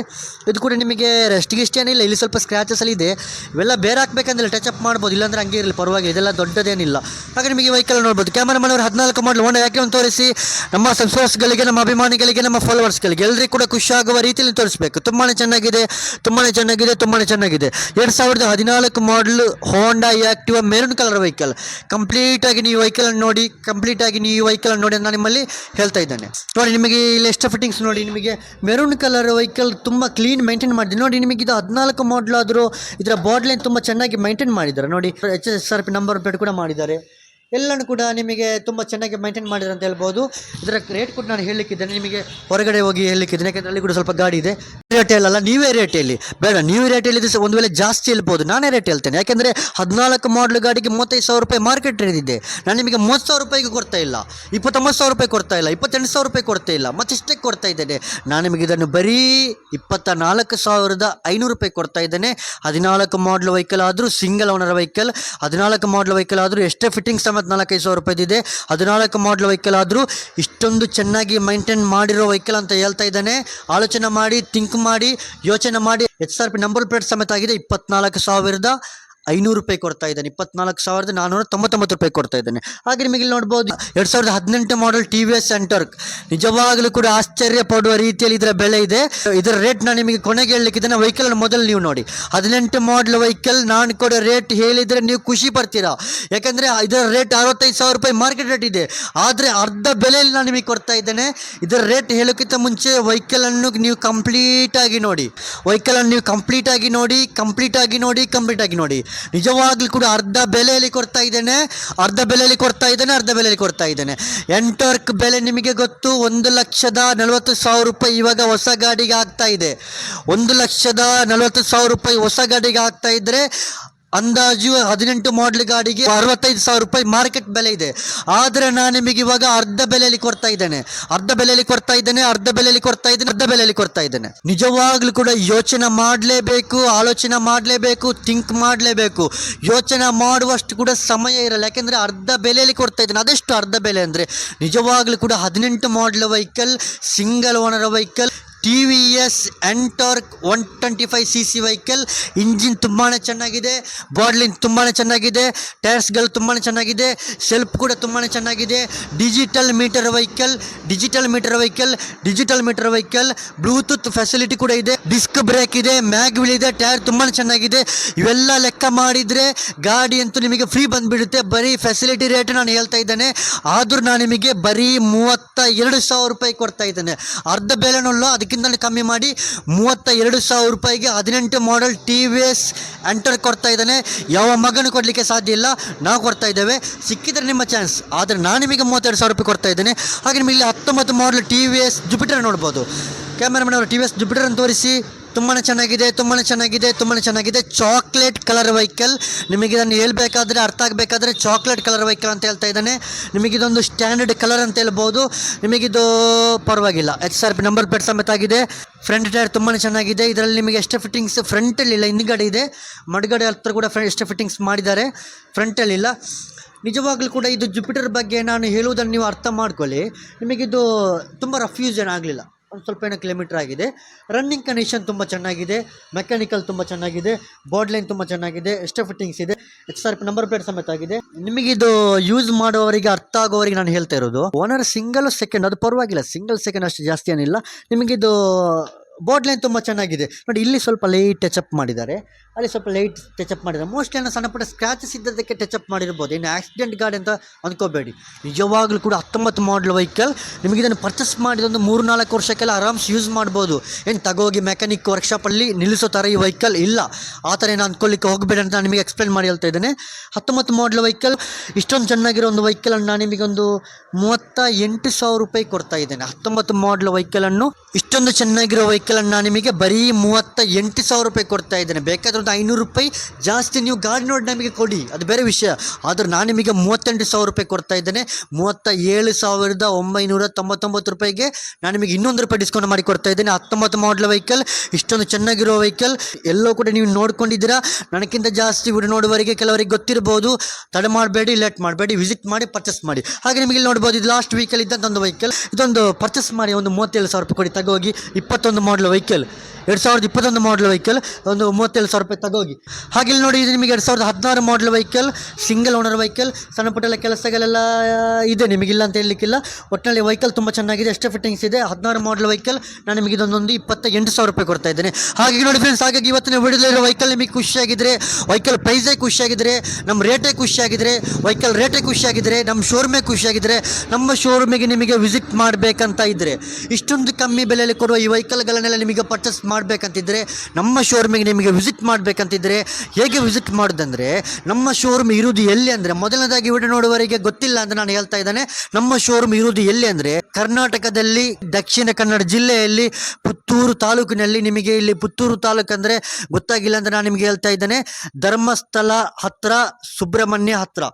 ಇದು ಕೂಡ ನಿಮಗೆ ರೆಸ್ಟ್ ಏನಿಲ್ಲ ಇಲ್ಲಿ ಸ್ವಲ್ಪ ಸ್ಕ್ರ್ಯಾಚಸ್ ಅಲ್ಲಿ ಇದೆ. ಇವೆಲ್ಲ ಬೇರೆ ಹಾಕ್ಬೇಕಂದ್ರೆ ಟಚ್ ಅಪ್ ಮಾಡ್ಬೋದು, ಇಲ್ಲಾಂದ್ರೆ ಹಂಗೆ ಇರಲಿ ಪರವಾಗಿ ಇದೆಲ್ಲ ದೊಡ್ಡದೇನಿಲ್ಲ. ಹಾಗೆ ನಿಮಗೆ ವೆಹಿಕಲ್ ನೋಡ್ಬೋದು. ಕ್ಯಾಮರಾ ಮಾಡೋರು ಹದಿನಾಲ್ಕು ಮಾಡಲ್ ಹೋಂಡಾ ಆ್ಯಕ್ಟಿವ್ ಅಂತ ತೋರಿಸಿ, ನಮ್ಮ ಸಬ್ಸ್ಕ್ರೈಬರ್ಸ್ಗಳಿಗೆ ನಮ್ಮ ಅಭಿಮಾನಿಗಳಿಗೆ, ನಮ್ಮ ಫಾಲೋವರ್ಸ್ಗಳಿಗೆ ಎಲ್ಲರಿಗೂ ಕೂಡ ಖುಷಿಯಾಗುವ ರೀತಿಯಲ್ಲಿ ತೋರಿಸಬೇಕು. ತುಂಬಾ ಚೆನ್ನಾಗಿದೆ ತುಂಬಾ ಚೆನ್ನಾಗಿದೆ ತುಂಬಾ ಚೆನ್ನಾಗಿದೆ. ಎರಡು ಸಾವಿರದ ಹದಿನಾಲ್ಕು model Honda active maroon colour vehicle complete ಆಗಿ ನೀವು ವೆಹಿಕಲ್ ನೋಡಿ, ಕಂಪ್ಲೀಟಾಗಿ ನೀವು ವೆಹಿಕಲ್ ನೋಡಿ ನಾನು ನಿಮ್ಮಲ್ಲಿ ಹೇಳ್ತಾ ಇದ್ದೇನೆ. ನೋಡಿ, ನಿಮಗೆ ಇಲ್ಲಿ ಎಷ್ಟು ಫಿಟ್ಟಿಂಗ್ಸ್ ನೋಡಿ, ನಿಮಗೆ ಮೆರೂನ್ ಕಲರ್ ವೆಹಿಕಲ್ ತುಂಬ ಕ್ಲೀನ್ ಮೈಂಟೈನ್ ಮಾಡಿದೆ. ನೋಡಿ, ನಿಮಗೆ ಇದು ಹದಿನಾಲ್ಕು ಮಾಡಲ್ ಆದರೂ ಇದರ ಬಾಡ್ಲೈನ್ ತುಂಬ ಚೆನ್ನಾಗಿ ಮೈಂಟೈನ್ ಮಾಡಿದ್ದಾರೆ. ನೋಡಿ H S R P number plate ಕೂಡ ಮಾಡಿದ್ದಾರೆ. ಎಲ್ಲನೂ ಕೂಡ ನಿಮಗೆ ತುಂಬ ಚೆನ್ನಾಗಿ ಮೈಂಟೈನ್ ಮಾಡಿದ್ರು ಅಂತ ಹೇಳ್ಬೋದು. ಇದರ ರೇಟ್ ಕೂಡ ನಾನು ಹೇಳಲಿಕ್ಕಿದ್ದೇನೆ ನಿಮಗೆ ಹೊರಗಡೆ ಹೋಗಿ ಹೇಳಲಿಕ್ಕಿದ್ದೇನೆ ಯಾಕಂದರೆ ಅಲ್ಲಿ ಕೂಡ ಸ್ವಲ್ಪ ಗಾಡಿ ಇದೆ. ರೇಟ್ ಹೇಳಲ್ಲ ನೀವೇ ರೇಟ್ ಹೇಳಿ. ಬೇಡ, ನೀವು ರೇಟ್ ಹೇಳಿದ್ರೆ ಒಂದು ವೇಳೆ ಜಾಸ್ತಿ ಹೇಳ್ಬೋದು. ನಾನೇ ರೇಟ್ ಹೇಳ್ತೇನೆ. ಯಾಕೆಂದರೆ ಹದಿನಾಲ್ಕು ಮಾಡಲ್ ಗಾಡಿಗೆ ಮೂವತ್ತೈದು ಸಾವಿರ ರೂಪಾಯಿ ಮಾರ್ಕೆಟ್ ರೇಟ್ ನಾನು ನಿಮಗೆ ಮೂವತ್ತು ಸಾವಿರ ರೂಪಾಯಿಗೆ ಕೊಡ್ತಾ ಇಲ್ಲ. ಇಪ್ಪತ್ತೊಂಬತ್ತು ಸಾವಿರ ರೂಪಾಯಿ ಕೊಡ್ತಾ ಇಲ್ಲ. ಇಪ್ಪತ್ತೆಂಟು ಸಾವಿರ ರೂಪಾಯಿ ಕೊಡ್ತಾ ಇಲ್ಲ. ಮತ್ತಿಷ್ಟೇ ಕೊಡ್ತಾ ಇದ್ದೇನೆ. ನಾನು ನಿಮಗೆ ಇದನ್ನು ಬರೀ ಇಪ್ಪತ್ತ ನಾಲ್ಕು ಸಾವಿರದ ಐನೂರು ರೂಪಾಯಿ ಕೊಡ್ತಾ ಇದ್ದೇನೆ. ಹದಿನಾಲ್ಕು ಮಾಡಲ್ ವೆಹಿಕಲ್ ಆದರೂ ಸಿಂಗಲ್ ಓನರ್ ವೆಹಿಕಲ್ ಹದಿನಾಲ್ಕು ಮಾಡಲ್ ವೆಹಿಕಲ್ ಆದರೂ ಎಷ್ಟೇ ಫಿಟ್ಟಿಂಗ್ ಸಮೇತ ನಾಲ್ಕೈದು ಸಾವಿರ ಇದೆ. ಹದಿನಾಲ್ಕು ಮಾಡಲ್ ವೆಹಿಕಲ್ ಆದರೂ ಇಷ್ಟೊಂದು ಚೆನ್ನಾಗಿ ಮೈಂಟೈನ್ ಮಾಡಿರೋ ವೆಹಿಕಲ್ ಅಂತ ಹೇಳ್ತಾ ಇದ್ದಾನೆ. ಆಲೋಚನೆ ಮಾಡಿ ಥಿಂಕ್ ಮಾಡಿ, ಯೋಚನೆ ಮಾಡಿ. H R P number plate ಸಮೇತ ಆಗಿದೆ. ಇಪ್ಪತ್ನಾಲ್ಕು ಸಾವಿರದ ಐನೂರು ರೂಪಾಯಿ ಕೊಡ್ತಾ ಇದ್ದಾನೆ, ಇಪ್ಪತ್ನಾಲ್ಕು ಸಾವಿರದ ನಾನ್ನೂರ ತೊಂಬತ್ತೊಂಬತ್ತು ರೂಪಾಯಿ ಕೊಡ್ತಾ ಇದ್ದಾನೆ. ಹಾಗೆ ನಿಮಗೆ ಇಲ್ಲಿ ನೋಡ್ಬೋದು, ಎರಡು ಸಾವಿರದ ಹದಿನೆಂಟು model T V S centre ನಿಜವಾಗಲೂ ಕೂಡ ಆಶ್ಚರ್ಯ ಪಡುವ ರೀತಿಯಲ್ಲಿ ಇದರ ಬೆಲೆ ಇದೆ. ಇದರ ರೇಟ್ ನಾನು ನಿಮಗೆ ಕೊನೆಗೆ ಹೇಳಲಿಕ್ಕಿದ್ದೇನೆ ವೆಹಿಕಲ್ ಮೊದಲು ನೀವು ನೋಡಿ. ಹದಿನೆಂಟು ಮಾಡಲ್ ವೆಹಿಕಲ್ ನಾನು ಕೊಡೋ ರೇಟ್ ಹೇಳಿದರೆ ನೀವು ಖುಷಿ ಪಡ್ತೀರಾ? ಯಾಕಂದರೆ ಇದರ ರೇಟ್ ಅರವತ್ತೈದು ಸಾವಿರ ರೂಪಾಯಿ ಮಾರ್ಕೆಟ್ ರೇಟ್ ಇದೆ. ಆದರೆ ಅರ್ಧ ಬೆಲೆಯಲ್ಲಿ ನಾನು ನಿಮಗೆ ಕೊಡ್ತಾ ಇದ್ದೇನೆ. ಇದರ ರೇಟ್ ಹೇಳೋಕ್ಕಿಂತ ಮುಂಚೆ ವೆಹಿಕಲನ್ನು ನೀವು ಕಂಪ್ಲೀಟಾಗಿ ನೋಡಿ. ವೆಹಿಕಲನ್ನು ನೀವು ಕಂಪ್ಲೀಟಾಗಿ ನೋಡಿ ಕಂಪ್ಲೀಟಾಗಿ ನೋಡಿ ಕಂಪ್ಲೀಟಾಗಿ ನೋಡಿ. ನಿಜವಾಗ್ಲೂ ಕೂಡ ಅರ್ಧ ಬೆಲೆಯಲ್ಲಿ ಕೊಡ್ತಾ ಇದ್ದೇನೆ, ಅರ್ಧ ಬೆಲೆಯಲ್ಲಿ ಕೊಡ್ತಾ ಇದ್ದೇನೆ, ಅರ್ಧ ಬೆಲೆಯಲ್ಲಿ ಕೊಡ್ತಾ ಇದ್ದೇನೆ. ಎಂಟರ್ಕ್ ಬೆಲೆ ನಿಮಗೆ ಗೊತ್ತು, ಒಂದು ಲಕ್ಷದ ನಲವತ್ತು ಸಾವಿರ ರೂಪಾಯಿ ಇವಾಗ ಹೊಸ ಗಾಡಿಗೆ ಆಗ್ತಾ ಇದೆ. ಒಂದು ಲಕ್ಷದ ನಲವತ್ತು ಸಾವಿರ ರೂಪಾಯಿ ಹೊಸ ಗಾಡಿಗೆ ಆಗ್ತಾ ಇದ್ರೆ ಅಂದಾಜು ಹದಿನೆಂಟು ಮಾಡಲ್ ಗಾಡಿಗೆ ಅರವತ್ತೈದು ಸಾವಿರ ರೂಪಾಯಿ ಮಾರ್ಕೆಟ್ ಬೆಲೆ ಇದೆ. ಆದರೆ ನಾನು ನಿಮಗೆ ಇವಾಗ ಅರ್ಧ ಬೆಲೆಯಲ್ಲಿ ಕೊಡ್ತಾ ಇದ್ದೇನೆ. ಅರ್ಧ ಬೆಲೆಯಲ್ಲಿ ಕೊಡ್ತಾ ಇದ್ದೇನೆ, ಅರ್ಧ ಬೆಲೆಯಲ್ಲಿ ಕೊಡ್ತಾ ಇದ್ದೇನೆ, ಅರ್ಧ ಬೆಲೆಯಲ್ಲಿ ಕೊಡ್ತಾ ಇದ್ದೇನೆ. ನಿಜವಾಗ್ಲೂ ಕೂಡ ಯೋಚನೆ ಮಾಡಲೇಬೇಕು, ಆಲೋಚನೆ ಮಾಡಲೇಬೇಕು ಥಿಂಕ್ ಮಾಡಲೇಬೇಕು. ಯೋಚನೆ ಮಾಡುವಷ್ಟು ಕೂಡ ಸಮಯ ಇರಲ್ಲ. ಯಾಕೆಂದರೆ ಅರ್ಧ ಬೆಲೆಯಲ್ಲಿ ಕೊಡ್ತಾ ಇದ್ದೇನೆ. ಅದೆಷ್ಟು ಅರ್ಧ ಬೆಲೆ ಅಂದರೆ ನಿಜವಾಗ್ಲೂ ಕೂಡ ಹದಿನೆಂಟು model vehicle single owner vehicle T V S NTorq one twenty five C C vehicle engine ತುಂಬಾ ಚೆನ್ನಾಗಿದೆ. ಬಾಡ್ಲಿಂಗ್ ತುಂಬಾ ಚೆನ್ನಾಗಿದೆ. ಟೈರ್ಸ್ಗಳು ತುಂಬಾ ಚೆನ್ನಾಗಿದೆ. ಸೆಲ್ಫ್ ಕೂಡ ತುಂಬಾ ಚೆನ್ನಾಗಿದೆ. Digital meter vehicle digital meter vehicle digital meter vehicle Bluetooth facility ಕೂಡ ಇದೆ. ಡಿಸ್ಕ್ ಬ್ರೇಕ್ ಇದೆ. ಮ್ಯಾಗ್ ವೀಲ್ ಇದೆ. ಟೈರ್ ತುಂಬಾ ಚೆನ್ನಾಗಿದೆ. ಇವೆಲ್ಲ ಲೆಕ್ಕ ಮಾಡಿದರೆ ಗಾಡಿ ಅಂತೂ ನಿಮಗೆ ಫ್ರೀ ಬಂದುಬಿಡುತ್ತೆ. ಬರೀ ಫೆಸಿಲಿಟಿ ರೇಟ್ ನಾನು ಹೇಳ್ತಾ ಇದ್ದೇನೆ. ಆದರೂ ನಾನು ನಿಮಗೆ ಬರೀ ಮೂವತ್ತ ಎರಡು ಸಾವಿರ ರೂಪಾಯಿ ಕೊಡ್ತಾ ಇದ್ದೇನೆ. ಅರ್ಧ ಬೆಲೆನಲ್ಲ ಅದಕ್ಕಿಂತ ಕಮ್ಮಿ ಮಾಡಿ ಮೂವತ್ತ ಎರಡು ಸಾವಿರ ರೂಪಾಯಿಗೆ ಹದಿನೆಂಟು model T V S NTorq ಕೊಡ್ತಾ ಇದ್ದಾನೆ. ಯಾವ ಮಗನೂ ಕೊಡಲಿಕ್ಕೆ ಸಾಧ್ಯ ಇಲ್ಲ. ನಾವು ಕೊಡ್ತಾ ಇದ್ದೇವೆ. ಸಿಕ್ಕಿದ್ರೆ ನಿಮ್ಮ ಚಾನ್ಸ್ ಆದರೆ ನಾನು ನಿಮಗೆ ಮೂವತ್ತೆರಡು ಸಾವಿರ ರೂಪಾಯಿ ಕೊಡ್ತಾ ಇದ್ದೇನೆ. ಹಾಗೆ ನಿಮಗೆ ಇಲ್ಲಿ ಹತ್ತೊಂಬತ್ತು model T V S Jupiter ನೋಡ್ಬೋದು. ಕ್ಯಾಮ್ರಾಮನ್ ಅವರು ಟಿ ವಿ ಎಸ್ ಜುಪಿಟರ್ ತೋರಿಸಿ. ತುಂಬಾ ಚೆನ್ನಾಗಿದೆ ತುಂಬಾ ಚೆನ್ನಾಗಿದೆ ತುಂಬಾ ಚೆನ್ನಾಗಿದೆ. ಚಾಕ್ಲೇಟ್ ಕಲರ್ ವೆಹಿಕಲ್ ನಿಮಗೆ ಇದನ್ನು ಹೇಳ್ಬೇಕಾದ್ರೆ, ಅರ್ಥ ಆಗಬೇಕಾದ್ರೆ ಚಾಕ್ಲೇಟ್ ಕಲರ್ ವೆಹಿಕಲ್ ಅಂತ ಹೇಳ್ತಾ ಇದ್ದಾನೆ. ನಿಮಗಿದೊಂದು ಸ್ಟ್ಯಾಂಡರ್ಡ್ ಕಲರ್ ಅಂತ ಹೇಳ್ಬೋದು. ನಿಮಗಿದು ಪರವಾಗಿಲ್ಲ. H R P number plate ಸಮೇತ ಆಗಿದೆ. ಫ್ರಂಟ್ ಟೈರ್ ತುಂಬಾ ಚೆನ್ನಾಗಿದೆ. ಇದರಲ್ಲಿ ನಿಮಗೆ ಎಷ್ಟು ಫಿಟ್ಟಿಂಗ್ಸ್ ಫ್ರಂಟಲ್ಲಿ ಇಲ್ಲ, ಹಿಂದ್ಗಡೆ ಇದೆ. ಮಡ್ಗಡೆ ಹತ್ರ ಕೂಡ ಫ್ರ ಎಷ್ಟು ಫಿಟ್ಟಿಂಗ್ಸ್ ಮಾಡಿದ್ದಾರೆ. ಫ್ರಂಟಲ್ಲಿ ಇಲ್ಲ. ನಿಜವಾಗ್ಲೂ ಕೂಡ ಇದು ಜುಪಿಟರ್ ಬಗ್ಗೆ ನಾನು ಹೇಳುವುದನ್ನು ನೀವು ಅರ್ಥ ಮಾಡ್ಕೊಳ್ಳಿ. ನಿಮಗಿದು ತುಂಬ ರಫ್ ಯೂಸ್ ಏನಾಗಲಿಲ್ಲ ಒಂದು ಸ್ವಲ್ಪ ಏನೋ ಕಿಲೋಮೀಟರ್ ಆಗಿದೆ. ರನ್ನಿಂಗ್ ಕಂಡೀಷನ್ ತುಂಬ ಚೆನ್ನಾಗಿದೆ. ಮೆಕ್ಯಾನಿಕಲ್ ತುಂಬ ಚೆನ್ನಾಗಿದೆ. ಬಾಡ್ ಲೈನ್ ತುಂಬ ಚೆನ್ನಾಗಿದೆ. ಎಷ್ಟೇ ಫಿಟ್ಟಿಂಗ್ಸ್ ಇದೆ. H R P number plate ಸಮೇತ ಆಗಿದೆ. ನಿಮಗಿದು ಯೂಸ್ ಮಾಡುವವರಿಗೆ ಅರ್ಥ ಆಗೋವರಿಗೆ ನಾನು ಹೇಳ್ತಾ ಇರೋದು ಓನರ್ ಸಿಂಗಲ್ ಸೆಕೆಂಡ್ ಅದು ಪರವಾಗಿಲ್ಲ. ಸಿಂಗಲ್ ಸೆಕೆಂಡ್ ಅಷ್ಟು ಜಾಸ್ತಿ ಏನಿಲ್ಲ. ನಿಮಗಿದು ಬಾಡ್ ಲೈನ್ ತುಂಬ ಚೆನ್ನಾಗಿದೆ. ನೋಡಿ, ಇಲ್ಲಿ ಸ್ವಲ್ಪ ಲೈಟ್ ಟಚಪ್ ಮಾಡಿದ್ದಾರೆ. ಅಲ್ಲಿ ಸ್ವಲ್ಪ ಲೈಟ್ ಟಚಪ್ ಮಾಡಿದ್ದಾರೆ. ಮೋಸ್ಟ್ಲಿ ಏನೋ ಸಣ್ಣ ಪುಟ್ಟ ಸ್ಕ್ರಾಚಸ್ ಇದ್ದದಕ್ಕೆ ಟಚಪ್ ಮಾಡಿರ್ಬೋದು. ಇನ್ನು ಆಕ್ಸಿಡೆಂಟ್ ಗಾಡಿ ಅಂತ ಅಂದ್ಕೋಬೇಡಿ ನಿಜವಾಗ್ಲೂ ಕೂಡ ಹತ್ತೊಂಬತ್ತು ಮಾಡಲ್ ವೆಹಿಕಲ್ ನಿಮಗೆ ಇದನ್ನು ಪರ್ಚೇಸ್ ಮಾಡಿದೊಂದು ಮೂರು ನಾಲ್ಕು ವರ್ಷಕ್ಕೆಲ್ಲ ಆರಾಮ್ಸ್ ಯೂಸ್ ಮಾಡ್ಬೋದು. ಏನು ತಗೋಗಿ ಮೆಕ್ಯಾನಿಕ್ ವರ್ಕ್ಶಾಪಲ್ಲಿ ನಿಲ್ಲಿಸೋ ಥರ ಈ ವೆಹಿಕಲ್ ಇಲ್ಲ. ಆ ಥರ ಏನು ಅಂದ್ಕೊಳ್ಳಿಕ್ಕೆ ಹೋಗಬೇಡ ಅಂತ ನಾನು ನಿಮಗೆ ಎಕ್ಸ್ಪ್ಲೇನ್ ಮಾಡಿ ಹೇಳ್ತಾ ಇದ್ದೇನೆ. ಹತ್ತೊಂಬತ್ತು ಮಾಡಲ್ ವೆಹಿಕಲ್ ಇಷ್ಟೊಂದು ಚೆನ್ನಾಗಿರೋ ಒಂದು ವೆಹಿಕಲನ್ನು ನಾನು ನಿಮಗೊಂದು ಮೂವತ್ತ ಎಂಟು ಸಾವಿರ ರೂಪಾಯಿ ಕೊಡ್ತಾ ಇದ್ದೇನೆ. ಹತ್ತೊಂಬತ್ತು ಮಾಡಲ್ ವೆಹಿಕಲನ್ನು ಇಷ್ಟೊಂದು ಚೆನ್ನಾಗಿರೋ ವೆಹಿಕಲನ್ನು ನಾನು ನಿಮಗೆ ಬರೀ ಮೂವತ್ತ ಎಂಟು ಸಾವಿರ ರೂಪಾಯಿ ಕೊಡ್ತಾ ಇದ್ದೇನೆ. ಬೇಕಾದ್ರೆ ಒಂದು ಐನೂರು ರೂಪಾಯಿ ಜಾಸ್ತಿ ನೀವು ಗಾಡಿ ನೋಡಿ ನಮಗೆ ಕೊಡಿ. ಅದು ಬೇರೆ ವಿಷಯ. ಆದರೂ ನಾನು ನಿಮಗೆ ಮೂವತ್ತೆಂಟು ಸಾವಿರ ರೂಪಾಯಿ ಕೊಡ್ತಾ ಇದ್ದೇನೆ. ಮೂವತ್ತ ಏಳು ಸಾವಿರದ ಒಂಬೈನೂರ ತೊಂಬತ್ತೊಂಬತ್ತು ರೂಪಾಯಿಗೆ ನಾನು ನಿಮಗೆ ಇನ್ನೊಂದು ರೂಪಾಯಿ ಡಿಸ್ಕೌಂಟ್ ಮಾಡಿ ಕೊಡ್ತಾ ಇದ್ದೇನೆ. ಹತ್ತೊಂಬತ್ತು ಮಾಡಲ್ ವೆಹಿಕಲ್ ಇಷ್ಟೊಂದು ಚೆನ್ನಾಗಿರೋ ವೆಹಿಕಲ್ ಎಲ್ಲೋ ಕೂಡ ನೀವು ನೋಡ್ಕೊಂಡಿದ್ದೀರಾ. ನನಗಿಂತ ಜಾಸ್ತಿ ವಿಡಿಯೋ ನೋಡುವವರಿಗೆ, ಕೆಲವರಿಗೆ ಗೊತ್ತಿರ್ಬೋದು. ತಡೆ ಮಾಡಬೇಡಿ ಲೇಟ್ ಮಾಡಬೇಡಿ ವಿಸಿಟ್ ಮಾಡಿ ಪರ್ಚೇಸ್ ಮಾಡಿ. ಹಾಗೆ ನಿಮಗೆ ಇಲ್ಲಿ ನೋಡ್ಬೋದು, ಇದು ಲಾಸ್ಟ್ ವೀಕಲ್ಲಿ ಇದ್ದಂಥ ಒಂದು ವೆಹಿಕಲ್ ಇದೊಂದು ಪರ್ಚೇಸ್ ಮಾಡಿ ಒಂದು ಮೂವತ್ತೇಳು ಸಾವಿರ ರೂಪಾಯಿ ಕೊಡಿ. ತಗೋಗಿ, ಇಪ್ಪತ್ತೊಂದು ಮಾಡಲ್ ವೆಹಿಕಲ್ ಎರಡು ಸಾವಿರದ ಇಪ್ಪತ್ತೊಂದು ಮಾಡಲ್ ವೆಹಿಕಲ್ ಒಂದು ಮೂವತ್ತೇಳು ಸಾವಿರ ರೂಪಾಯಿ ತಗೋಗಿ. ಹಾಗೆ ಇಲ್ಲಿ ನೋಡಿ ಇದು ನಿಮಗೆ ಎರಡು ಸಾವಿರದ ಹದಿನಾರು model vehicle single owner vehicle ಸಣ್ಣ ಪುಟ್ಟ ಎಲ್ಲ ಕೆಲಸಗಳೆಲ್ಲ ಇದೆ. ನಿಮಗಿಲ್ಲ ಅಂತ ಹೇಳಲಿಕ್ಕಿಲ್ಲ. ಒಟ್ಟಿನಲ್ಲಿ ವೆಹಿಕಲ್ ತುಂಬ ಚೆನ್ನಾಗಿದೆ ಎಷ್ಟೇ ಫಿಟ್ಟಿಂಗ್ಸ್ ಇದೆ. ಹದಿನಾರು ಮಾಡಲ್ ವೆಹಿಕಲ್ ನಾನು ನಿಮಗೆ ಇದೊಂದೊಂದು ಇಪ್ಪತ್ತ ಎಂಟು ಸಾವಿರ ರೂಪಾಯಿ ಕೊಡ್ತಾ ಇದ್ದೇನೆ. ಹಾಗೆ ನೋಡಿ ಫ್ರೆಂಡ್ಸ್ ಹಾಗಾಗಿ ಇವತ್ತಿನ ವಿಡಿಯೋದಲ್ಲಿರೋ ವೆಹಿಕಲ್ ನಿಮಗೆ ಖುಷಿಯಾಗಿದ್ದರೆ ವೆಹಿಕಲ್ ಪ್ರೈಸೇ ಖುಷಿಯಾಗಿದ್ದರೆ ನಮ್ಮ ರೇಟೇ ಖುಷಿಯಾಗಿದ್ದರೆ ವೆಹಿಕಲ್ ರೇಟೇ ಖುಷಿಯಾಗಿದ್ದರೆ ನಮ್ಮ ಶೋರೂಮೇ ಖುಷಿಯಾಗಿದ್ದರೆ ನಮ್ಮ ಶೋರೂಮಿಗೆ ನಿಮಗೆ ವಿಸಿಟ್ ಮಾಡಬೇಕಂತ ಇದ್ದರೆ ಇಷ್ಟೊಂದು ಕಮ್ಮಿ ಬೆಲೆಯಲ್ಲಿ ಕೊಡುವ ಈ ವೆಹಿಕಲ್ಗಳನ್ನೆಲ್ಲ ನಿಮಗೆ ಪರ್ಚೇಸ್ ಮಾಡಬೇಕಂತಿದ್ದರೆ ನಮ್ಮ ಶೋರೂಮಿಗೆ ನಿಮಗೆ ವಿಸಿಟ್ ಮಾಡಬೇಕಂತಿದ್ರೆ, ಹೇಗೆ ವಿಸಿಟ್ ಮಾಡೋದಂದರೆ, ನಮ್ಮ ಶೋರೂಮ್ ಇರುವುದು ಎಲ್ಲಿ ಅಂದರೆ, ಮೊದಲನೇದಾಗಿ ವಿಡಿಯೋ ನೋಡುವವರಿಗೆ ಗೊತ್ತಿಲ್ಲ ಅಂತ ನಾನು ಹೇಳ್ತಾ ಇದ್ದಾನೆ. ನಮ್ಮ ಶೋರೂಮ್ ಇರುವುದು ಎಲ್ಲಿ ಅಂದರೆ, ಕರ್ನಾಟಕದಲ್ಲಿ ದಕ್ಷಿಣ ಕನ್ನಡ ಜಿಲ್ಲೆಯಲ್ಲಿ ಪುತ್ತೂರು ತಾಲೂಕಿನಲ್ಲಿ ನಿಮಗೆ ಇಲ್ಲಿ ಪುತ್ತೂರು ತಾಲೂಕು ಅಂದರೆ ಗೊತ್ತಾಗಿಲ್ಲ ಅಂತ ನಾನು ನಿಮಗೆ ಹೇಳ್ತಾ ಇದ್ದೇನೆ. ಧರ್ಮಸ್ಥಳ ಹತ್ರ, ಸುಬ್ರಹ್ಮಣ್ಯ ಹತ್ರ.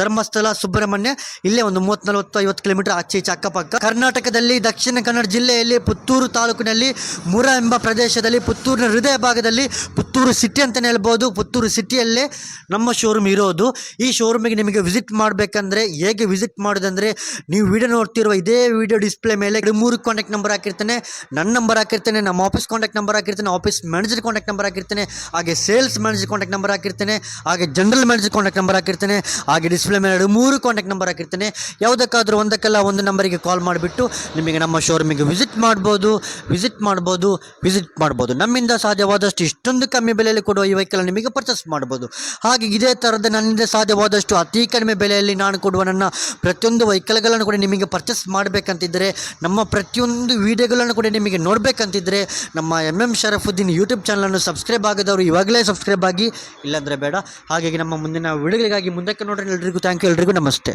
ಧರ್ಮಸ್ಥಳ, ಸುಬ್ರಹ್ಮಣ್ಯ, ಇಲ್ಲೇ ಒಂದು ಮೂವತ್ತ್ ನಲವತ್ತು ಐವತ್ತು ಕಿಲೋಮೀಟರ್ ಆಚೆ ಈಚೆ ಅಕ್ಕಪಕ್ಕ ಕರ್ನಾಟಕದಲ್ಲಿ ದಕ್ಷಿಣ ಕನ್ನಡ ಜಿಲ್ಲೆಯಲ್ಲಿ ಪುತ್ತೂರು ತಾಲೂಕಿನಲ್ಲಿ ಮುರ ಎಂಬ ಪ್ರದೇಶದಲ್ಲಿ ಪುತ್ತೂರಿನ ಹೃದಯ ಭಾಗದಲ್ಲಿ ಪುತ್ತೂರು ಸಿಟಿ ಅಂತಲೇ ಹೇಳ್ಬೋದು. ಪುತ್ತೂರು ಸಿಟಿಯಲ್ಲೇ ನಮ್ಮ ಶೋರೂಮ್ ಇರೋದು. ಈ ಶೋರೂಮಿಗೆ ನಿಮಗೆ ವಿಸಿಟ್ ಮಾಡಬೇಕಂದ್ರೆ, ಹೇಗೆ ವಿಸಿಟ್ ಮಾಡೋದಂದರೆ, ನೀವು ವಿಡಿಯೋ ನೋಡ್ತಿರುವ ಇದೇ ವಿಡಿಯೋ ಡಿಸ್ಪ್ಲೇ ಮೇಲೆ ಮೂರು ಕಾಂಟ್ಯಾಕ್ಟ್ ನಂಬರ್ ಹಾಕಿರ್ತಾನೆ. ನನ್ನ ನಂಬರ್ ಹಾಕಿರ್ತೇನೆ, ನಮ್ಮ ಆಫೀಸ್ ಕಾಂಟ್ಯಾಕ್ಟ್ ನಂಬರ್ ಹಾಕಿರ್ತಾನೆ ಆಫೀಸ್ ಮ್ಯಾನೇಜರ್ ಕಾಂಟ್ಯಾಕ್ಟ್ ನಂಬರ್ ಹಾಕಿರ್ತಾನೆ, ಹಾಗೆ ಸೇಲ್ಸ್ ಮ್ಯಾನೇಜರ್ ಕಾಂಟ್ಯಾಕ್ಟ್ ನಂಬರ್ ಹಾಕಿರ್ತಾನೆ, ಹಾಗೆ ಜನರಲ್ ಮ್ಯಾನೇಜರ್ ಕಾಂಟ್ಯಾಕ್ಟ್ ನಂಬರ್ ಹಾಕಿರ್ತಾನೆ, ಹಾಗೆ ಡಿಸ್ಪ್ಲೇ ಮೇಲೆ ಮೂರು ಕಾಂಟ್ಯಾಕ್ಟ್ ನಂಬರ್ ಹಾಕಿರ್ತೇನೆ. ಯಾವುದಕ್ಕಾದರೂ ಒಂದಕ್ಕೆಲ್ಲ ಒಂದು ನಂಬರಿಗೆ ಕಾಲ್ ಮಾಡಿಬಿಟ್ಟು ನಿಮಗೆ ನಮ್ಮ ಶೋರೂಮಿಗೆ ವಿಸಿಟ್ ಮಾಡ್ಬೋದು ವಿಸಿಟ್ ಮಾಡ್ಬೋದು ವಿಸಿಟ್ ಮಾಡ್ಬೋದು. ನಮ್ಮಿಂದ ಸಾಧ್ಯವಾದಷ್ಟು ಇಷ್ಟೊಂದು ಕಮ್ಮಿ ಬೆಲೆಯಲ್ಲಿ ಕೊಡುವ ಈ ವೆಹಿಕಲ್ ನಿಮಗೆ ಪರ್ಚೇಸ್ ಮಾಡ್ಬೋದು. ಹಾಗೆ ಇದೇ ಥರದ ನನ್ನಿಂದ ಸಾಧ್ಯವಾದಷ್ಟು ಅತಿ ಕಡಿಮೆ ಬೆಲೆಯಲ್ಲಿ ನಾನು ಕೊಡುವ ನನ್ನ ಪ್ರತಿಯೊಂದು ವೆಹಿಕಲ್ಗಳನ್ನು ಕೂಡ ನಿಮಗೆ ಪರ್ಚೇಸ್ ಮಾಡಬೇಕಂತಿದ್ದರೆ ನಮ್ಮ ಪ್ರತಿಯೊಂದು ವಿಡಿಯೋಗಳನ್ನು ಕೂಡ ನಿಮಗೆ ನೋಡಬೇಕಂತಿದ್ದರೆ ನಮ್ಮ ಎಂ ಎಂ ಶರಫುದ್ದೀನ್ ಯೂಟ್ಯೂಬ್ ಚಾನಲನ್ನು ಸಬ್ಸ್ಕ್ರೈಬ್ ಆಗದವರು ಇವಾಗಲೇ ಸಬ್ಸ್ಕ್ರೈಬ್ ಆಗಿ, ಇಲ್ಲಾಂದರೆ ಬೇಡ. ಹಾಗಾಗಿ ನಮ್ಮ ಮುಂದಿನ ವಿಡಿಯೋಗಳಿಗಾಗಿ ಮುಂದಕ್ಕೆ ನೋಡ್ರಿ ಎಲ್ರಿಗೂ ಥ್ಯಾಂಕ್ ಯು ಎಲ್ರಿಗೂ ನಮಸ್ತೆ.